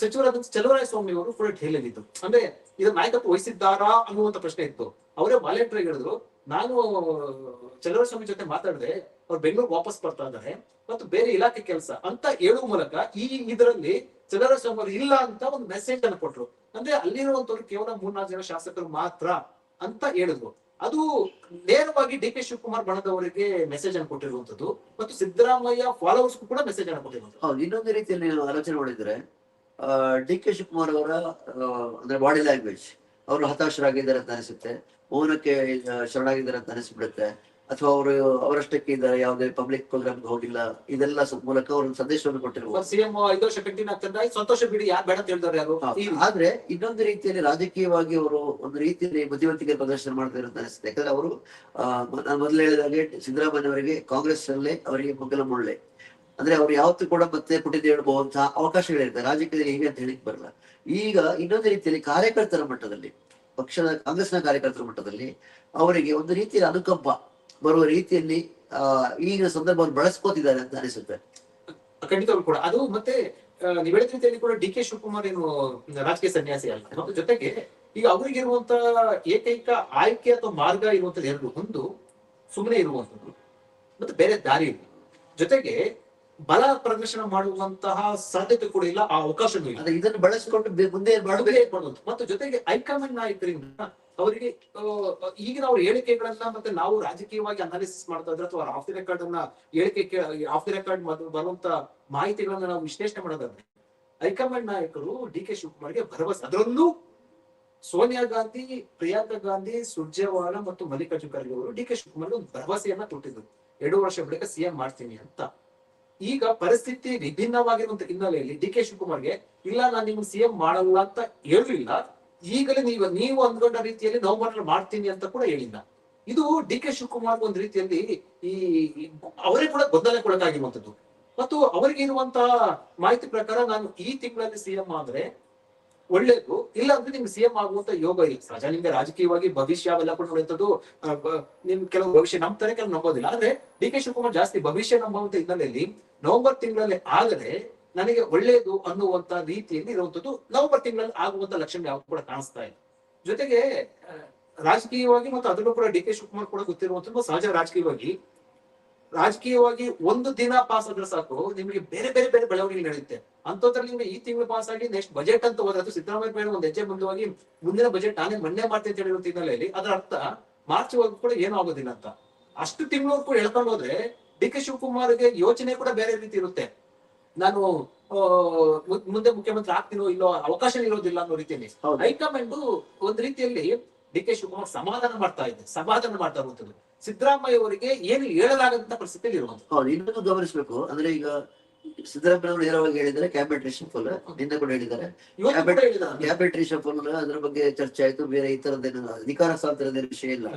ಸಚಿವರಾದ ಚಲುವರಾಯ ಸ್ವಾಮಿ ಅವರು ಕೂಡ ಠೇಲಿದ್ದು ಅಂದ್ರೆ ಇದು ನಾಯಕತ್ವ ವಹಿಸಿದ್ದಾರಾ ಅನ್ನುವಂತ ಪ್ರಶ್ನೆ ಇತ್ತು. ಅವರೇ ವಾಲೆಂಟ್ರಿ ಹೇಳಿದ್ರು. ನಾನು ಚಂದ್ರಸ್ವಾಮಿ ಸ್ವಾಮಿ ಜೊತೆ ಮಾತಾಡಿದೆ, ಅವ್ರು ಬೆಂಗಳೂರು ವಾಪಸ್ ಬರ್ತಾ ಇದ್ದಾರೆ. ಮತ್ತು ಬೇರೆ ಇಲಾಖೆ ಕೆಲಸ ಅಂತ ಹೇಳುವ ಮೂಲಕ ಈ ಇದರಲ್ಲಿ ಚಂದ್ರಸ್ವಾಮಿ ಸ್ವಾಮಿ ಅವರು ಇಲ್ಲ ಅಂತ ಒಂದು ಮೆಸೇಜ್ ಅನ್ನು ಕೊಟ್ರು. ಅಂದ್ರೆ ಅಲ್ಲಿರುವಂತವ್ರು ಕೇವಲ ಮೂರ್ನಾಲ್ಕು ಜನ ಶಾಸಕರು ಮಾತ್ರ ಅಂತ ಹೇಳಿದ್ರು. ಅದು ನೇರವಾಗಿ ಡಿ ಕೆ ಶಿವಕುಮಾರ್ ಬಣದವರಿಗೆ ಮೆಸೇಜ್ ಅನ್ನು ಕೊಟ್ಟಿರುವಂತದ್ದು ಮತ್ತು ಸಿದ್ದರಾಮಯ್ಯ ಫಾಲೋವರ್ಸ್ ಕೂಡ ಮೆಸೇಜ್ ಅನ್ನು ಕೊಟ್ಟಿರುವಂತದ್ದು ಇನ್ನೊಂದು ರೀತಿಯಲ್ಲಿ ಆಲೋಚನೆ ಮಾಡಿದ್ರೆ ಡಿ ಕೆ ಶಿವಕುಮಾರ್ ಅವರ ಅಂದ್ರೆ ಬಾಡಿ ಲ್ಯಾಂಗ್ವೇಜ್ ಅವರು ಹತಾಶರಾಗಿದ್ದಾರೆ ಅಂತ ಅನಿಸುತ್ತೆ. ಮೌನಕ್ಕೆ ಶರಣಾಗಿದ್ದಾರೆ ಅಂತ ಅನಿಸ್ಬಿಡುತ್ತೆ. ಅಥವಾ ಅವರು ಅವರಷ್ಟಕ್ಕೆ ಇದ್ದಾರೆ ಯಾವುದೇ ಪಬ್ಲಿಕ್ ಪ್ರೋಗ್ರಾಮ್ ಹೋಗಿಲ್ಲ ಇದೆಲ್ಲ ಮೂಲಕ ಅವರು ಸಂದೇಶವನ್ನು ಕೊಟ್ಟಿರುವ ಸಿಎಂ ಐದು ವರ್ಷ ಕಂಟಿನ್ಯೂ ಆಗ್ತಂದ್ರೆ ಸಂತೋಷ ಬಿಡಿ ಯಾರು ಬೇಡ ಅಂತ ಹೇಳ್ತಾರೆ ಯಾರು? ಆದ್ರೆ ಇನ್ನೊಂದು ರೀತಿಯಲ್ಲಿ ರಾಜಕೀಯವಾಗಿ ಅವರು ಒಂದು ರೀತಿಯಲ್ಲಿ ಬುದ್ಧಿವಂತಿಕೆ ಪ್ರದರ್ಶನ ಮಾಡ್ತಾರೆ ಅಂತ ಅನಿಸುತ್ತೆ. ಯಾಕಂದ್ರೆ ಅವರು ನಾನು ಮೊದಲು ಹೇಳಿದಾಗೆ ಸಿದ್ದರಾಮಯ್ಯ ಅವರಿಗೆ ಕಾಂಗ್ರೆಸ್ ನಲ್ಲೇ ಅವರಿಗೆ ಮೊಗಲ ಮುಳ್ಳೆ. ಅಂದ್ರೆ ಅವ್ರು ಯಾವತ್ತೂ ಕೂಡ ಮತ್ತೆ ಪುಟಿದ ಹೇಳುವಂತಹ ಅವಕಾಶಗಳಿರುತ್ತೆ ರಾಜಕೀಯದಲ್ಲಿ ಹೇಗೆ ಅಂತ ಹೇಳಿಕ್ ಬರಲ್ಲ. ಈಗ ಇನ್ನೊಂದು ರೀತಿಯಲ್ಲಿ ಕಾರ್ಯಕರ್ತರ ಮಟ್ಟದಲ್ಲಿ, ಪಕ್ಷದ ಕಾಂಗ್ರೆಸ್ನ ಕಾರ್ಯಕರ್ತರ ಮಟ್ಟದಲ್ಲಿ ಅವರಿಗೆ ಒಂದು ರೀತಿಯ ಅನುಕಂಪ ಬರುವ ರೀತಿಯಲ್ಲಿ, ಆ, ಈಗಿನ ಸಂದರ್ಭವನ್ನು ಬಳಸ್ಕೋತಿದ್ದಾರೆ ಅಂತ ಅನಿಸುತ್ತೆ. ಖಂಡಿತವಾಗ್ಲೂ ಕೂಡ. ಅದು ಮತ್ತೆ ನೀವು ಹೇಳಿದ ರೀತಿಯಲ್ಲಿ ಕೂಡ ಡಿ ಕೆ ಶಿವಕುಮಾರ್ ಏನು ರಾಜಕೀಯ ಸನ್ಯಾಸಿ ಅಲ್ಲ. ಮತ್ತು ಜೊತೆಗೆ ಈಗ ಅವರಿಗಿರುವಂತ ಏಕೈಕ ಆಯ್ಕೆ ಅಥವಾ ಮಾರ್ಗ ಇರುವಂತದ್ದು ಎರಡು. ಒಂದು ಸುಮ್ಮನೆ ಇರುವಂತದ್ದು. ಮತ್ತೆ ಬೇರೆ ದಾರಿ ಜೊತೆಗೆ ಬಲ ಪ್ರದರ್ಶನ ಮಾಡುವಂತಹ ಸಾಧ್ಯತೆ ಕೂಡ ಇಲ್ಲ ಆ ಅವಕಾಶ ಇಲ್ಲ. ಇದನ್ನು ಬಳಸಿಕೊಂಡು ಮುಂದೆ ಮಾಡ್ಬೇಕು? ಮತ್ತು ಜೊತೆಗೆ ಹೈಕಮಾಂಡ್ ನಾಯಕರಿಂದ ಅವರಿಗೆ ಈಗಿನ ಅವ್ರ ಹೇಳಿಕೆಗಳನ್ನ ಮತ್ತೆ ನಾವು ರಾಜಕೀಯವಾಗಿ ಅನಾಲಿಸಿಸ್ ಮಾಡ್ತಾ ಇದ್ರೆ ಅಥವಾ ಆಫ್ ದಿ ರೆಕಾರ್ಡ್ ಅನ್ನ ಹೇಳಿಕೆ ಆಫ್ ದಿ ರೆಕಾರ್ಡ್ ಬರುವಂತ ಮಾಹಿತಿಗಳನ್ನ ನಾವು ವಿಶ್ಲೇಷಣೆ ಮಾಡೋದಾದ್ರೆ ಹೈಕಮಾಂಡ್ ನಾಯಕರು ಡಿ ಕೆ ಶಿವಕುಮಾರ್ಗೆ ಭರವಸೆ. ಅದರಲ್ಲೂ ಸೋನಿಯಾ ಗಾಂಧಿ ಪ್ರಿಯಾಂಕಾ ಗಾಂಧಿ ಸುರ್ಜೇವಾಲ ಮತ್ತು ಮಲ್ಲಿಕಾರ್ಜುನ್ ಖರ್ಗೆ ಅವರು ಡಿ ಕೆ ಶಿವಕುಮಾರ್ಗೆ ಒಂದು ಭರವಸೆಯನ್ನ ಕೊಟ್ಟಿದ್ರು. ಎರಡು ವರ್ಷ ಬಳಿಕ ಸಿಎಂ ಮಾಡ್ತೀನಿ ಅಂತ. ಈಗ ಪರಿಸ್ಥಿತಿ ವಿಭಿನ್ನವಾಗಿರುವಂತ ಹಿನ್ನೆಲೆಯಲ್ಲಿ ಡಿ ಕೆ ಶಿವಕುಮಾರ್ಗೆ, ಇಲ್ಲ, ನಾನು ನಿಮ್ಗೆ ಸಿಎಂ ಮಾಡಲ್ಲ ಅಂತ ಹೇಳಲಿಲ್ಲ ಈಗಲೇ ನೀವು ನೀವು ಅಂದ್ಕೊಂಡ ರೀತಿಯಲ್ಲಿ ನವೆಂಬರ್ ಮಾಡ್ತೀನಿ ಅಂತ ಕೂಡ ಹೇಳಿಲ್ಲ. ಇದು ಡಿ ಕೆ ಶಿವಕುಮಾರ್ ಒಂದ್ ರೀತಿಯಲ್ಲಿ ಈ ಅವರೇ ಕೂಡ ಗೊಂದಲಕ್ಕೊಳಗಾಗಿರುವಂತದ್ದು. ಮತ್ತು ಅವರಿಗೆ ಇರುವಂತಹ ಮಾಹಿತಿ ಪ್ರಕಾರ ನಾನು ಈ ತಿಂಗಳಲ್ಲಿ ಸಿಎಂ ಆದ್ರೆ ಒಳ್ಳೇದು. ಇಲ್ಲ ಅಂದ್ರೆ ನಿಮ್ಗೆ ಸಿಎಂ ಆಗುವಂತ ಯೋಗ ಇಲ್ಲ ಸಹಜ ನಿಮ್ಗೆ ರಾಜಕೀಯವಾಗಿ ಭವಿಷ್ಯ ಅವೆಲ್ಲ ಕೂಡ ನೋಡುವಂಥದ್ದು ನಿಮ್ ಕೆಲವು ಭವಿಷ್ಯ ನಂಬ್ತಾರೆ ಕೆಲವು ನಂಬೋದಿಲ್ಲ. ಆದ್ರೆ ಡಿ ಕೆ ಶಿವಕುಮಾರ್ ಜಾಸ್ತಿ ಭವಿಷ್ಯ ನಂಬುವಂತ ಹಿನ್ನೆಲೆಯಲ್ಲಿ ನವೆಂಬರ್ ತಿಂಗಳಲ್ಲಿ ಆಗದೆ ನನಗೆ ಒಳ್ಳೇದು ಅನ್ನುವಂತ ರೀತಿಯಲ್ಲಿ ಇರುವಂತದ್ದು ನವೆಂಬರ್ ತಿಂಗಳಲ್ಲಿ ಆಗುವಂತ ಲಕ್ಷಣ ಯಾವ ಕೂಡ ಕಾಣಿಸ್ತಾ ಇದೆ ಜೊತೆಗೆ ರಾಜಕೀಯವಾಗಿ ಮತ್ತು ಅದರಲ್ಲೂ ಕೂಡ ಡಿ ಕೆ ಶಿವಕುಮಾರ್ ಕೂಡ ಗೊತ್ತಿರುವಂತದ್ದು ಸಹಜ ರಾಜಕೀಯವಾಗಿ ರಾಜಕೀಯವಾಗಿ ಒಂದು ದಿನ ಪಾಸ್ ಆದ್ರೆ ಸಾಕು ನಿಮಗೆ ಬೇರೆ ಬೇರೆ ಬೇರೆ ಬೆಳವಣಿಗೆ ನಡೆಯುತ್ತೆ. ಅಂತದ್ರಲ್ಲಿ ನಿಮ್ಗೆ ಈ ತಿಂಗಳು ಪಾಸ್ ಆಗಿ ನೆಕ್ಸ್ಟ್ ಬಜೆಟ್ ಅಂತ ಹೋದ್ರೆ ಅದು ಸಿದ್ದರಾಮಯ್ಯ ಮೇಲೆ ಒಂದು ಹೆಜ್ಜೆ ಮುಂದವಾಗಿ ಮುಂದಿನ ಬಜೆಟ್ ನಾನೇ ಮೊನ್ನೆ ಮಾಡ್ತೀನಿ ಅಂತ ಹೇಳಿರೋ ಹಿನ್ನೆಲೆಯಲ್ಲಿ ಅದರ ಅರ್ಥ ಮಾರ್ಚ್ ವರ್ಗೂ ಕೂಡ ಏನು ಆಗೋದಿಲ್ಲ ಅಂತ. ಅಷ್ಟು ತಿಂಗಳು ಕೂಡ ಎಳ್ಕೊಂಡು ಹೋದ್ರೆ ಡಿ ಕೆ ಶಿವಕುಮಾರ್ಗೆ ಯೋಚನೆ ಕೂಡ ಬೇರೆ ರೀತಿ ಇರುತ್ತೆ. ನಾನು ಮುಂದೆ ಮುಖ್ಯಮಂತ್ರಿ ಆಗ್ತೀನೋ ಇಲ್ಲೋ ಅವಕಾಶ ಇರೋದಿಲ್ಲ ಅನ್ನೋ ರೀತಿಯಲ್ಲಿ. ಹೈಕಮಾಂಡ್ ಒಂದ್ ರೀತಿಯಲ್ಲಿ ಡಿ ಕೆ ಶಿವಕುಮಾರ್ ಸಮಾಧಾನ ಮಾಡ್ತಾ ಇದೆ ಸಮಾಧಾನ ಮಾಡ್ತಾ ಇರುವಂತದ್ದು ಸಿದ್ದರಾಮಯ್ಯ ಅವರಿಗೆ ಏನು ಹೇಳಲಾಗದಂತ ಪರಿಸ್ಥಿತಿಯಲ್ಲಿ ಇರುವಂತ ಹೌದು ಇನ್ನೊಂದು ಗಮನಿಸಬೇಕು. ಅಂದ್ರೆ ಈಗ ಸಿದ್ದರಾಮಯ್ಯ ಅವರು ನೇರವಾಗಿ ಹೇಳಿದ್ದಾರೆ? ಕ್ಯಾಬಿನೆಟ್ ರಿಷಫಲ್ ನಿನ್ನೆ ಕೂಡ ಹೇಳಿದ್ದಾರೆ. ಕ್ಯಾಬಿನೆಟ್ ರಿಷಫಲ್ ಅದ್ರ ಬಗ್ಗೆ ಚರ್ಚೆ ಆಯ್ತು. ಬೇರೆ ಈ ತರದ ಅಧಿಕಾರ ಹಸ್ತಾಂತರದ ವಿಷಯ ಇಲ್ಲ.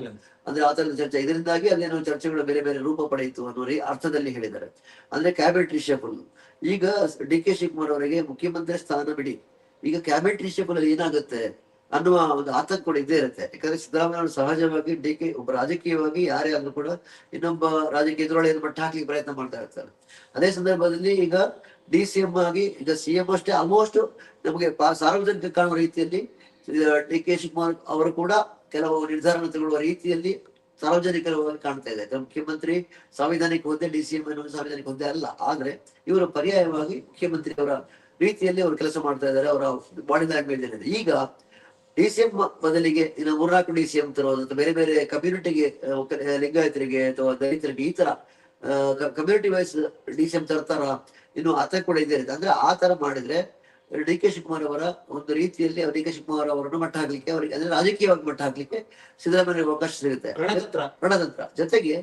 ಅಂದ್ರೆ ಆ ತರದ ಚರ್ಚೆ. ಇದರಿಂದಾಗಿ ಅಲ್ಲೇನೋ ಚರ್ಚೆಗಳು ಬೇರೆ ಬೇರೆ ರೂಪ ಪಡೆಯಿತು ಅನ್ನೋ ಅರ್ಥದಲ್ಲಿ ಹೇಳಿದ್ದಾರೆ. ಅಂದ್ರೆ ಕ್ಯಾಬಿನೆಟ್ ರಿಷಫಲ್ ಈಗ ಡಿ ಕೆ ಶಿವಕುಮಾರ್ ಅವರಿಗೆ ಮುಖ್ಯಮಂತ್ರಿ ಸ್ಥಾನ ಬಿಡಿ. ಈಗ ಕ್ಯಾಬಿನೆಟ್ ರಿಷಫಲ್ ಅಲ್ಲಿ ಏನಾಗುತ್ತೆ? ಅನ್ನುವ ಒಂದು ಆತಂಕ ಕೂಡ ಇದ್ದೇ ಇರುತ್ತೆ. ಯಾಕಂದ್ರೆ ಸಿದ್ದರಾಮಯ್ಯ ಸಹಜವಾಗಿ ಡಿ ಕೆ ಒಬ್ಬ ರಾಜಕೀಯವಾಗಿ ಯಾರೇ ಆದ್ರೂ ಕೂಡ ಇನ್ನೊಬ್ಬ ರಾಜಕೀಯ ಎದುರೊಳಗೆ ಮಟ್ಟ ಹಾಕ್ಲಿಕ್ಕೆ ಪ್ರಯತ್ನ ಮಾಡ್ತಾ ಇರ್ತಾರೆ. ಅದೇ ಸಂದರ್ಭದಲ್ಲಿ ಈಗ ಡಿ ಸಿ ಎಂ ಆಗಿ ಈಗ ಸಿ ಎಂ ಅಷ್ಟೇ ಆಲ್ಮೋಸ್ಟ್ ನಮಗೆ ಸಾರ್ವಜನಿಕ ಕಾಣುವ ರೀತಿಯಲ್ಲಿ ಡಿ ಕೆ ಶಿವಕುಮಾರ್ ಅವರು ಕೂಡ ಕೆಲವು ನಿರ್ಧಾರ ತಗೊಳ್ಳುವ ರೀತಿಯಲ್ಲಿ ಸಾರ್ವಜನಿಕರವಾಗಿ ಕಾಣ್ತಾ ಇದೆ. ಮುಖ್ಯಮಂತ್ರಿ ಸಾಂವಿಧಾನಿಕ ಹುದ್ದೆ, ಡಿ ಸಿ ಎಂ ಎನ್ನುವ ಸಾಂವಿಧಾನಿಕ ಹುದ್ದೆ ಅಲ್ಲ. ಆದ್ರೆ ಇವರು ಪರ್ಯಾಯವಾಗಿ ಮುಖ್ಯಮಂತ್ರಿ ಅವರ ರೀತಿಯಲ್ಲಿ ಅವರು ಕೆಲಸ ಮಾಡ್ತಾ ಇದ್ದಾರೆ. ಅವರ ಬಾಡಿ ಲ್ಯಾಂಗ್ವೇಜ್ ಏನಿದೆ ಈಗ ಡಿ ಸಿ ಎಂ ಬದಲಿಗೆ ಇನ್ನು ಮೂರ್ನಾಲ್ಕು ಡಿ ಸಿ ಎಂ ತರೋದು ಬೇರೆ ಬೇರೆ ಕಮ್ಯುನಿಟಿಗೆ ಲಿಂಗಾಯತರಿಗೆ ಅಥವಾ ದಲಿತರಿಗೆ ಈ ತರ community wise D C M ತರ್ತಾರ ಇನ್ನು ಆತ ಕೂಡ ಇದೆ. ಅಂದ್ರೆ ಆ ತರ ಮಾಡಿದ್ರೆ ಡಿ ಕೆ ಶಿವಕುಮಾರ್ ಅವರ ಒಂದು ರೀತಿಯಲ್ಲಿ ಡಿ ಕೆ ಶಿವಕುಮಾರ್ ಅವರನ್ನು ಮಟ್ಟ ಹಾಕ್ಲಿಕ್ಕೆ ಅವರಿಗೆ ಅಂದ್ರೆ ರಾಜಕೀಯವಾಗಿ ಮಟ್ಟ ಹಾಕ್ಲಿಕ್ಕೆ ಸಿದ್ದರಾಮಯ್ಯ ಅವಕಾಶ ಸಿಗುತ್ತೆ. ರಣತಂತ್ರ. ಜೊತೆಗೆ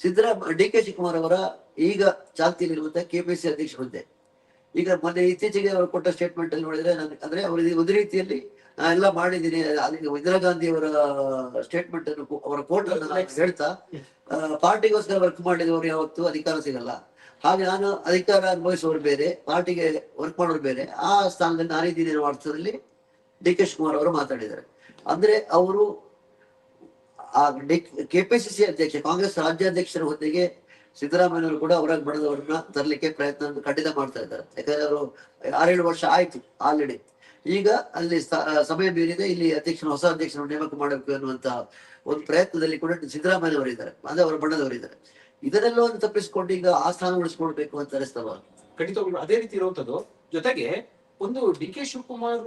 ಸಿದ್ದರಾಮ ಡಿ ಕೆ ಶಿವಕುಮಾರ್ ಅವರ ಈಗ ಚಾಲ್ತಿಯಲ್ಲಿರುವಂತಹ ಸಿ ಅಧ್ಯಕ್ಷ ಹುದ್ದೆ. ಈಗ ಮೊನ್ನೆ ಇತ್ತೀಚೆಗೆ ಅವರು ಕೊಟ್ಟ ಸ್ಟೇಟ್ಮೆಂಟ್ ಅಲ್ಲಿ ನೋಡಿದ್ರೆ ನನ್ಗೆ ಅಂದ್ರೆ ಅವರು ಒಂದು ರೀತಿಯಲ್ಲಿ ಎಲ್ಲ ಮಾಡಿದ್ದೀನಿ. ಅಲ್ಲಿ ಇಂದಿರಾ ಗಾಂಧಿ ಅವರ ಸ್ಟೇಟ್ಮೆಂಟ್ ಅನ್ನು ಅವರ ಕೋರ್ಟ್ ಅನ್ನು ನಾನು ಹೇಳ್ತಾ ಪಾರ್ಟಿಗೋಸ್ಕರ ವರ್ಕ್ ಮಾಡಿದವರು ಯಾವತ್ತು ಅಧಿಕಾರ ಸಿಗಲ್ಲ. ಹಾಗೆ ನಾನು ಅಧಿಕಾರ ಅನುಭವಿಸುವವರು ಬೇರೆ, ಪಾರ್ಟಿಗೆ ವರ್ಕ್ ಮಾಡೋರು ಬೇರೆ. ಆ ಸ್ಥಾನದಲ್ಲಿ ನಾನಿದ್ದೀನಿ ಅನ್ನೋ ಅರ್ಥದಲ್ಲಿ ಡಿ ಕೆ ಶಿವಕುಮಾರ್ ಅವರು ಮಾತಾಡಿದ್ದಾರೆ. ಅಂದ್ರೆ ಅವರು, ಆ ಡಿ ಕೆಪಿಸಿಸಿ ಅಧ್ಯಕ್ಷ, ಕಾಂಗ್ರೆಸ್ ರಾಜ್ಯಾಧ್ಯಕ್ಷರ ಹುದ್ದೆಗೆ ಸಿದ್ದರಾಮಯ್ಯನವರು ಕೂಡ ಅವರ ಬಡದವರನ್ನ ತರಲಿಕ್ಕೆ ಪ್ರಯತ್ನ ಖಂಡಿತ ಮಾಡ್ತಾ ಇದ್ದಾರೆ. ಯಾಕಂದ್ರೆ ಅವರು ಆರೇಳು ವರ್ಷ ಆಯ್ತು ಆಲ್ರೆಡಿ. ಈಗ ಅಲ್ಲಿ ಸಮಯ ಮೀರಿದೆ ಇಲ್ಲಿ ಅಧ್ಯಕ್ಷನ, ಹೊಸ ಅಧ್ಯಕ್ಷನ ನೇಮಕ ಮಾಡಬೇಕು ಅನ್ನುವಂತ ಒಂದು ಪ್ರಯತ್ನದಲ್ಲಿ ಕೂಡ ಸಿದ್ದರಾಮಯ್ಯನವರು ಇದ್ದಾರೆ. ಅಂದ್ರೆ ಅವರ ಬಣ್ಣದವರಿದ್ದಾರೆ ಇದನ್ನೆಲ್ಲ ಒಂದು ತಪ್ಪಿಸಿಕೊಂಡು ಈಗ ಆ ಸ್ಥಾನ ಉಳಿಸ್ಕೊಳ್ಬೇಕು ಅಂತ ಅನಿಸ್ತವ ಖಂಡಿತ ಅದೇ ರೀತಿ ಇರುವಂತದ್ದು. ಜೊತೆಗೆ ಒಂದು ಡಿ ಕೆ ಶಿವಕುಮಾರ್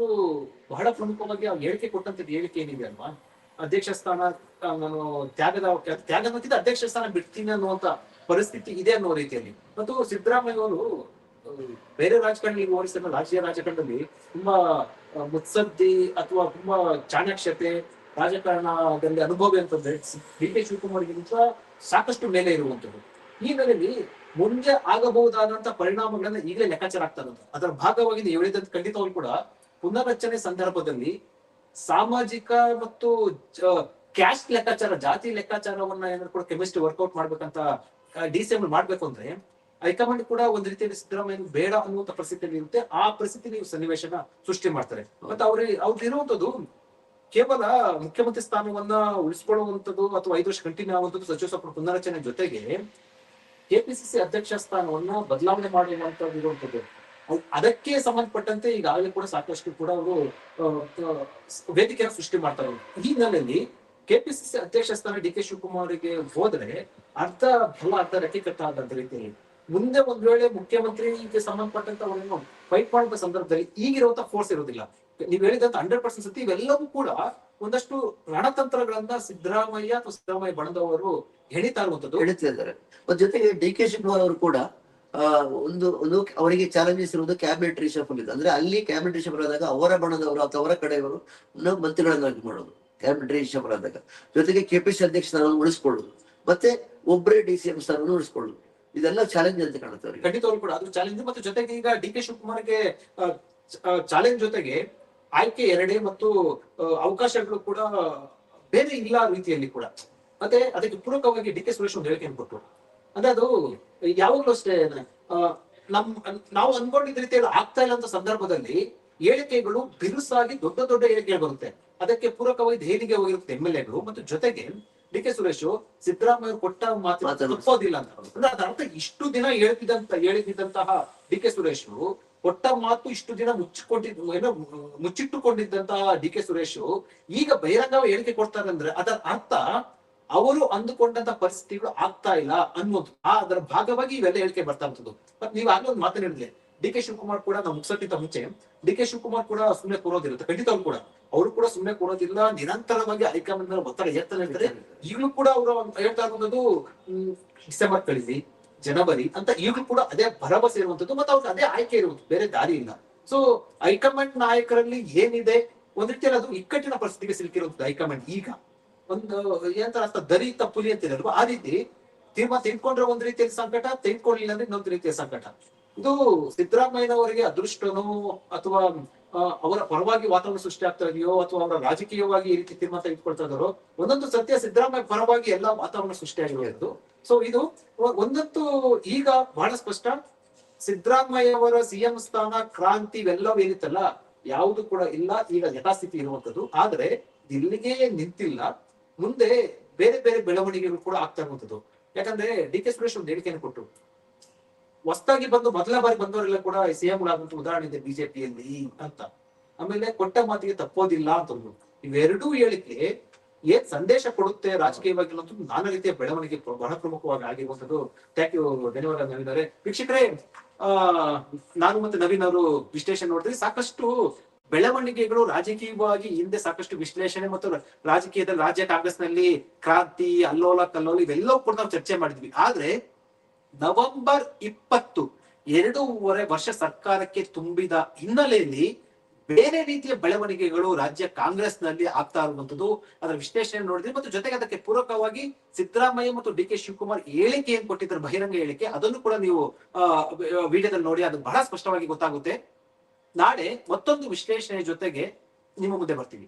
ಬಹಳ ಪ್ರಮುಖವಾಗಿ ಅವ್ರು ಹೇಳಿಕೆ ಕೊಟ್ಟಂತ ಹೇಳಿಕೆ ಏನಿದೆ ಅಲ್ವಾ? ಅಧ್ಯಕ್ಷ ಸ್ಥಾನ ನಾನು ತ್ಯಾಗದ, ತ್ಯಾಗ ಅಧ್ಯಕ್ಷ ಸ್ಥಾನ ಬಿಡ್ತೀನಿ ಅನ್ನುವಂತ ಪರಿಸ್ಥಿತಿ ಇದೆ ಅನ್ನೋ ರೀತಿಯಲ್ಲಿ. ಮತ್ತು ಸಿದ್ದರಾಮಯ್ಯ ಅವರು ಬೇರೆ ರಾಜಕಾರಣಿಗೆ ಹೋಲಿಸಿದ ರಾಜ್ಯ ರಾಜಕಾರಣದಲ್ಲಿ ತುಂಬಾ ಮುತ್ಸದ್ದಿ ಅಥವಾ ತುಂಬಾ ಚಾಣಾಕ್ಷತೆ, ರಾಜಕಾರಣದಲ್ಲಿ ಅನುಭವ ಅಂತಂದ್ರೆ ಡಿ ಕೆ ಶಿವಕುಮಾರ್ಗಿಂತ ಸಾಕಷ್ಟು ಮೇಲೆ ಇರುವಂತದ್ದು. ಈ ನೆಲೆಯಲ್ಲಿ ಮುಂದೆ ಆಗಬಹುದಾದಂತ ಪರಿಣಾಮಗಳನ್ನ ಈಗಲೇ ಲೆಕ್ಕಾಚಾರ ಆಗ್ತಾ ಇರೋದು. ಅದರ ಭಾಗವಾಗಿ ಹೇಳಿದಂತ ಖಂಡಿತವಾಗಿ ಕೂಡ ಪುನರ್ರಚನೆ ಸಂದರ್ಭದಲ್ಲಿ ಸಾಮಾಜಿಕ ಮತ್ತು ಕ್ಯಾಸ್ಟ್ ಲೆಕ್ಕಾಚಾರ, ಜಾತಿ ಲೆಕ್ಕಾಚಾರವನ್ನ ಏನಾದ್ರು ಕೂಡ ಕೆಮಿಸ್ಟ್ರಿ ವರ್ಕೌಟ್ ಮಾಡ್ಬೇಕಂತ ಡಿ ಸಿ ಎಂ ಮಾಡ್ಬೇಕು ಅಂದ್ರೆ ಹೈಕಮಾಂಡ್ ಕೂಡ ಒಂದ್ ರೀತಿಯಲ್ಲಿ ಸಿದ್ದರಾಮಯ್ಯ ಬೇಡ ಅನ್ನುವಂತ ಪರಿಸ್ಥಿತಿಯಲ್ಲಿ ಇರುತ್ತೆ. ಆ ನೀವು ಸನ್ನಿವೇಶನ ಸೃಷ್ಟಿ ಮಾಡ್ತಾರೆ. ಮತ್ತೆ ಅವ್ರ ಅವ್ರದ್ದು ಕೇವಲ ಮುಖ್ಯಮಂತ್ರಿ ಸ್ಥಾನವನ್ನ ಉಳಿಸ್ಕೊಳ್ಳುವಂಥದ್ದು ಅಥವಾ ಐದು ವರ್ಷ ಕಂಟಿನ್ಯೂ ಆಗುವಂಥದ್ದು ಸಚಿವ ಸಂಪುಟ ಪುನರಚನೆ ಜೊತೆಗೆ ಕೆಪಿಸಿಸಿ ಅಧ್ಯಕ್ಷ ಸ್ಥಾನವನ್ನ ಬದಲಾವಣೆ ಮಾಡುವಂತದ್ದು ಇರುವಂತದ್ದು ಅದ್- ಅದಕ್ಕೆ ಸಂಬಂಧಪಟ್ಟಂತೆ ಈಗಾಗಲೇ ಕೂಡ ಸಾಕಷ್ಟು ಕೂಡ ಅವರು ವೇದಿಕೆಯನ್ನು ಸೃಷ್ಟಿ ಮಾಡ್ತಾರೆ ಈ ಹಿನ್ನೆಲೆಯಲ್ಲಿ ಕೆಪಿಸಿಸಿ ಅಧ್ಯಕ್ಷ ಸ್ಥಾನ ಡಿ ಕೆ ಶಿವಕುಮಾರ್ಗೆ ಹೋದ್ರೆ ಅರ್ಧ ಬಲ ಅರ್ಧ ರೆಕ್ಕೆ ಕಟ್ಟಾದಂತ ರೀತಿಯಲ್ಲಿ ಮುಂದೆ ಒಂದ್ ವೇಳೆ ಮುಖ್ಯಮಂತ್ರಿಗೆ ಸಂಬಂಧಪಟ್ಟಂತ ಅವರನ್ನು ಫೈಟ್ ಮಾಡುವ ಸಂದರ್ಭದಲ್ಲಿ ಈಗಿರುವಂತ ಫೋರ್ಸ್ ಇರೋದಿಲ್ಲ ನೀವ್ ಹೇಳಿದಂತ ಹಂಡ್ರೆಡ್ ಪರ್ಸೆಂಟ್ ಸತಿ ಇವೆಲ್ಲವೂ ಕೂಡ ಒಂದಷ್ಟು ರಣತಂತ್ರಗಳನ್ನ ಸಿದ್ದರಾಮಯ್ಯ ಅಥವಾ ಸಿದ್ದರಾಮಯ್ಯ ಬಣದವರು ಹೆಣಿತಾ ಇರುವಂತದ್ದು. ಇದ್ದಾರೆ. ಜೊತೆಗೆ ಡಿ ಕೆ ಶಿವಕುಮಾರ್ ಅವರು ಕೂಡ ಒಂದು ಒಂದು ಅವರಿಗೆ ಚಾಲೆಂಜಸ್ ಇರುವುದು ಕ್ಯಾಬಿನೆಟ್ ರಿಷಫಲ್ ಇದೆ. ಅಂದ್ರೆ ಅಲ್ಲಿ ಕ್ಯಾಬಿನೆಟ್ ರಿಷಫಲ್ ಆದಾಗ ಅವರ ಬಣದವರು ಅಥವಾ ಅವರ ಕಡೆಯವರು ಮಂತ್ರಿಗಳನ್ನಾಗಿ ಮಾಡೋದು. ಕ್ಯಾಬಿನೆಟ್ ರಿಷಫಲ್ ಆದಾಗ. ಜೊತೆಗೆ ಕೆಪಿಸಿ ಅಧ್ಯಕ್ಷ ಸ್ಥಾನವನ್ನು ಉಳಿಸ್ಕೊಳ್ಳೋದು. ಮತ್ತೆ ಒಬ್ಬರೇ ಡಿ ಸಿ ಎಂ ಸ್ಥಾನವನ್ನು ಉಳಿಸ್ಕೊಳ್ಳೋದು. ಇದೆಲ್ಲ ಚಾಲೆಂಜ್ ಅಂತ ಕಾಣುತ್ತೆ ಅವರಿಗೆ. ಅವರು ಕೂಡ. ಅದು ಚಾಲೆಂಜ್ ಮತ್ತು ಜೊತೆಗೆ ಈಗ ಡಿ ಕೆ ಶಿವಕುಮಾರ್ಗೆ ಚಾಲೆಂಜ್ ಜೊತೆಗೆ ಆಯ್ಕೆ ಎರಡೇ ಮತ್ತು ಅವಕಾಶಗಳು ಕೂಡ ಬೇರೆ ಇಲ್ಲ ರೀತಿಯಲ್ಲಿ ಕೂಡ. ಮತ್ತೆ ಅದಕ್ಕೆ ಪೂರಕವಾಗಿ ಡಿ ಕೆ ಸುರೇಶ್ ಒಂದು ಹೇಳಿಕೆಯನ್ನು ಕೊಟ್ಟರು ಅಂದ್ರೆ ಅದು ಯಾವಾಗ್ಲೂ ಅಷ್ಟೇ ನಮ್, ನಾವು ಅನ್ಕೊಂಡಿದ್ದ ರೀತಿಯಲ್ಲಿ ಆಗ್ತಾ ಇಲ್ಲ ಅಂತ ಸಂದರ್ಭದಲ್ಲಿ ಹೇಳಿಕೆಗಳು ಬಿರುಸಾಗಿ ದೊಡ್ಡ ದೊಡ್ಡ ಹೇಳಿಕೆಗಳು ಬರುತ್ತೆ. ಅದಕ್ಕೆ ಪೂರಕವಾಗಿ ದೆಹಲಿಗೆ ಹೋಗಿರುತ್ತೆ ಎಂ ಎಲ್ ಎಗಳು. ಮತ್ತು ಜೊತೆಗೆ ಡಿ ಕೆ ಸುರೇಶ್ ಸಿದ್ದರಾಮಯ್ಯ ಕೊಟ್ಟ ಮಾತು ತಪ್ಪೋದಿಲ್ಲ ಅಂತ ಅಂದ್ರೆ ಅದರ ಅರ್ಥ ಇಷ್ಟು ದಿನ ಹೇಳ್ತಿದ್ದಂತ ಹೇಳಿದಂತಹ ಡಿ ಕೆ ಸುರೇಶ್ ಕೊಟ್ಟ ಮಾತು ಇಷ್ಟು ದಿನ ಮುಚ್ಚಿಕೊಂಡಿದ್ ಏನೋ ಮುಚ್ಚಿಟ್ಟುಕೊಂಡಿದ್ದಂತಹ ಡಿ ಕೆ ಸುರೇಶ್ ಈಗ ಬಹಿರಂಗವಾಗಿ ಹೇಳಿಕೆ ಕೊಡ್ತಾರೆ ಅಂದ್ರೆ ಅದರ ಅರ್ಥ ಅವರು ಅಂದುಕೊಂಡಂತ ಪರಿಸ್ಥಿತಿಗಳು ಆಗ್ತಾ ಇಲ್ಲ ಅನ್ನೋದು. ಆ ಅದರ ಭಾಗವಾಗಿ ಇವೆಲ್ಲ ಹೇಳಿಕೆ ಬರ್ತಾ ಇರ್ತದ್ದು ಬಟ್ ನೀವು ಆಗ್ಲೇ ಒಂದು ಮಾತನಾಡಿದ್ರೆ ಡಿ ಕೆ ಶಿವಕುಮಾರ್ ಕೂಡ ನಾವು ಮುಗಿಸೋಕ್ಕಿಂತ ಮುಂಚೆ. ಡಿ ಕೆ ಶಿವಕುಮಾರ್ ಕೂಡ ಸುಮ್ಮನೆ ಕೂರೋದಿರುತ್ತೆ. ಖಂಡಿತವ್ರು ಕೂಡ. ಅವರು ಕೂಡ ಸುಮ್ಮನೆ ಕೊಡೋದಿಲ್ಲ ನಿರಂತರವಾಗಿ ಹೈಕಮಾಂಡ್ ಒತ್ತಡ ಹೇಳ್ತಾರೆ. ಇರ್ತಾರೆ ಈಗಲೂ ಕೂಡ ಅವರು ಹೇಳ್ತಾ ಇರುವಂತದ್ದು ಡಿಸೆಂಬರ್ ಕಳಿಸಿ ಜನವರಿ ಅಂತ ಈಗಲೂ ಕೂಡ ಅದೇ ಭರವಸೆ ಇರುವಂತದ್ದು ಮತ್ತೆ ಅವ್ರಿಗೆ ಅದೇ ಆಯ್ಕೆ ಇರುವುದು ಬೇರೆ ದಾರಿ ಇಲ್ಲ. ಸೊ ಹೈಕಮಾಂಡ್ ನಾಯಕರಲ್ಲಿ ಏನಿದೆ? ಒಂದ್ ರೀತಿಯಲ್ಲಿ ಅದು ಇಕ್ಕಟ್ಟಿನ ಪರಿಸ್ಥಿತಿಗೆ ಸಿಲುಕಿರುವಂತದ್ದು ಹೈಕಮಾಂಡ್ ಈಗ. ಒಂದು ಏನಂತ ಅಂತ ದರಿ ತಪ್ಪುಲಿ ಅಂತ ಅಲ್ವಾ ಆ ರೀತಿ ತೀರ್ಮಾನ ತೆಗೆದುಕೊಂಡ್ರೆ ಒಂದ್ ರೀತಿಯಲ್ಲಿ ಸಂಕಟ ತೆಗೆದುಕೊಳ್ಳಿಲ್ಲ ಅಂದ್ರೆ ಇನ್ನೊಂದು ರೀತಿಯ ಸಂಕಟ. ಇದು ಸಿದ್ದರಾಮಯ್ಯನವರಿಗೆ ಅದೃಷ್ಟನೋ ಅಥವಾ ಅವರ ಪರವಾಗಿ ವಾತಾವರಣ ಸೃಷ್ಟಿ ಆಗ್ತಾ ಇದೆಯೋ ಅಥವಾ ಅವರ ರಾಜಕೀಯವಾಗಿ ಈ ರೀತಿ ತೀರ್ಮಾನ ತೆಗೆದುಕೊಳ್ತಾ ಇದ್ದಾರೋ, ಒಂದೊಂದು ಸತ್ಯ ಸಿದ್ದರಾಮಯ್ಯ ಪರವಾಗಿ ಎಲ್ಲ ವಾತಾವರಣ ಸೃಷ್ಟಿಯಾಗಿರೋದು ಸೊ ಇದು ಒಂದತ್ತು ಒಂದಂತೂ ಈಗ ಬಹಳ ಸ್ಪಷ್ಟ. ಸಿದ್ದರಾಮಯ್ಯ ಅವರ ಸಿಎಂ ಸ್ಥಾನ, ಕ್ರಾಂತಿ ಇವೆಲ್ಲವೂ ಏನಿತ್ತಲ್ಲ, ಯಾವುದು ಕೂಡ ಇಲ್ಲ, ಈಗ ಯಥಾಸ್ಥಿತಿ ಇರುವಂತದ್ದು ಆದ್ರೆ, ಇಲ್ಲಿಗೆ ನಿಂತಿಲ್ಲ. ಮುಂದೆ ಬೇರೆ ಬೇರೆ ಬೆಳವಣಿಗೆಗಳು ಕೂಡ ಆಗ್ತಾ ಇರುವಂತದ್ದು ಯಾಕಂದ್ರೆ ಡಿ ಕೆ ಸುರೇಶ್ ಒಂದು ಹೇಳಿಕೆಯನ್ನು ಕೊಟ್ಟರು. ಹೊಸದಾಗಿ ಬಂದು ಮೊದಲ ಬಾರಿ ಬಂದವರೆಲ್ಲ ಕೂಡ ಸಿಎಂ ಆಗುವಂತ ಉದಾಹರಣೆ ಇದೆ ಬಿಜೆಪಿಯಲ್ಲಿ ಅಂತ. ಆಮೇಲೆ ಕೊಟ್ಟ ಮಾತಿಗೆ ತಪ್ಪೋದಿಲ್ಲ ಅಂತಂದ್ರು ಇವೆರಡೂ ಹೇಳಿಕೆ ಏನ್ ಸಂದೇಶ ಕೊಡುತ್ತೆ ರಾಜಕೀಯವಾಗಿ ಅನ್ನೋದು ನಾನಾ ರೀತಿಯ ಬೆಳವಣಿಗೆ ಬಹಳ ಪ್ರಮುಖವಾಗಿ ಆಗಿರುವಂತದ್ದು ಥ್ಯಾಂಕ್ ಯು ಧನ್ಯವಾದ ನವೀನ್ ಅವರೇ. ವೀಕ್ಷಕರೇ, ಆ, ನಾನು ಮತ್ತೆ ನವೀನ್ ಅವರು ವಿಶ್ಲೇಷಣೆ ನೋಡಿದ್ರೆ ಸಾಕಷ್ಟು ಬೆಳವಣಿಗೆಗಳು ರಾಜಕೀಯವಾಗಿ ಹಿಂದೆ ಸಾಕಷ್ಟು ವಿಶ್ಲೇಷಣೆ ಮತ್ತು ರಾಜಕೀಯದ ರಾಜ್ಯ ಕಾಂಗ್ರೆಸ್ನಲ್ಲಿ ಕ್ರಾಂತಿ, ಅಲ್ಲೋಲ, ಕಲ್ಲೋಲ ಇವೆಲ್ಲವೂ ಕೂಡ ನಾವು ಚರ್ಚೆ ಮಾಡಿದ್ವಿ. ಆದ್ರೆ ನವೆಂಬರ್ ಇಪ್ಪತ್ತು, ಎರಡೂವರೆ ವರ್ಷ ಸರ್ಕಾರಕ್ಕೆ ತುಂಬಿದ ಹಿನ್ನೆಲೆಯಲ್ಲಿ ಬೇರೆ ರೀತಿಯ ಬೆಳವಣಿಗೆಗಳು ರಾಜ್ಯ ಕಾಂಗ್ರೆಸ್ನಲ್ಲಿ ಆಗ್ತಾ ಇರುವಂತದ್ದು ಅದರ ವಿಶ್ಲೇಷಣೆ ನೋಡಿದ್ರೆ ಮತ್ತು ಜೊತೆಗೆ ಅದಕ್ಕೆ ಪೂರಕವಾಗಿ ಸಿದ್ದರಾಮಯ್ಯ ಮತ್ತು ಡಿ ಕೆ ಶಿವಕುಮಾರ್ ಹೇಳಿಕೆ ಏನ್ ಕೊಟ್ಟಿದ್ದಾರೆ, ಬಹಿರಂಗ ಹೇಳಿಕೆ. ಅದನ್ನು ಕೂಡ ನೀವು ವಿಡಿಯೋದಲ್ಲಿ ನೋಡಿ, ಅದು ಬಹಳ ಸ್ಪಷ್ಟವಾಗಿ ಗೊತ್ತಾಗುತ್ತೆ. ನಾಳೆ ಮತ್ತೊಂದು ವಿಶ್ಲೇಷಣೆ ಜೊತೆಗೆ ನಿಮ್ಮ ಮುಂದೆ ಬರ್ತೀವಿ.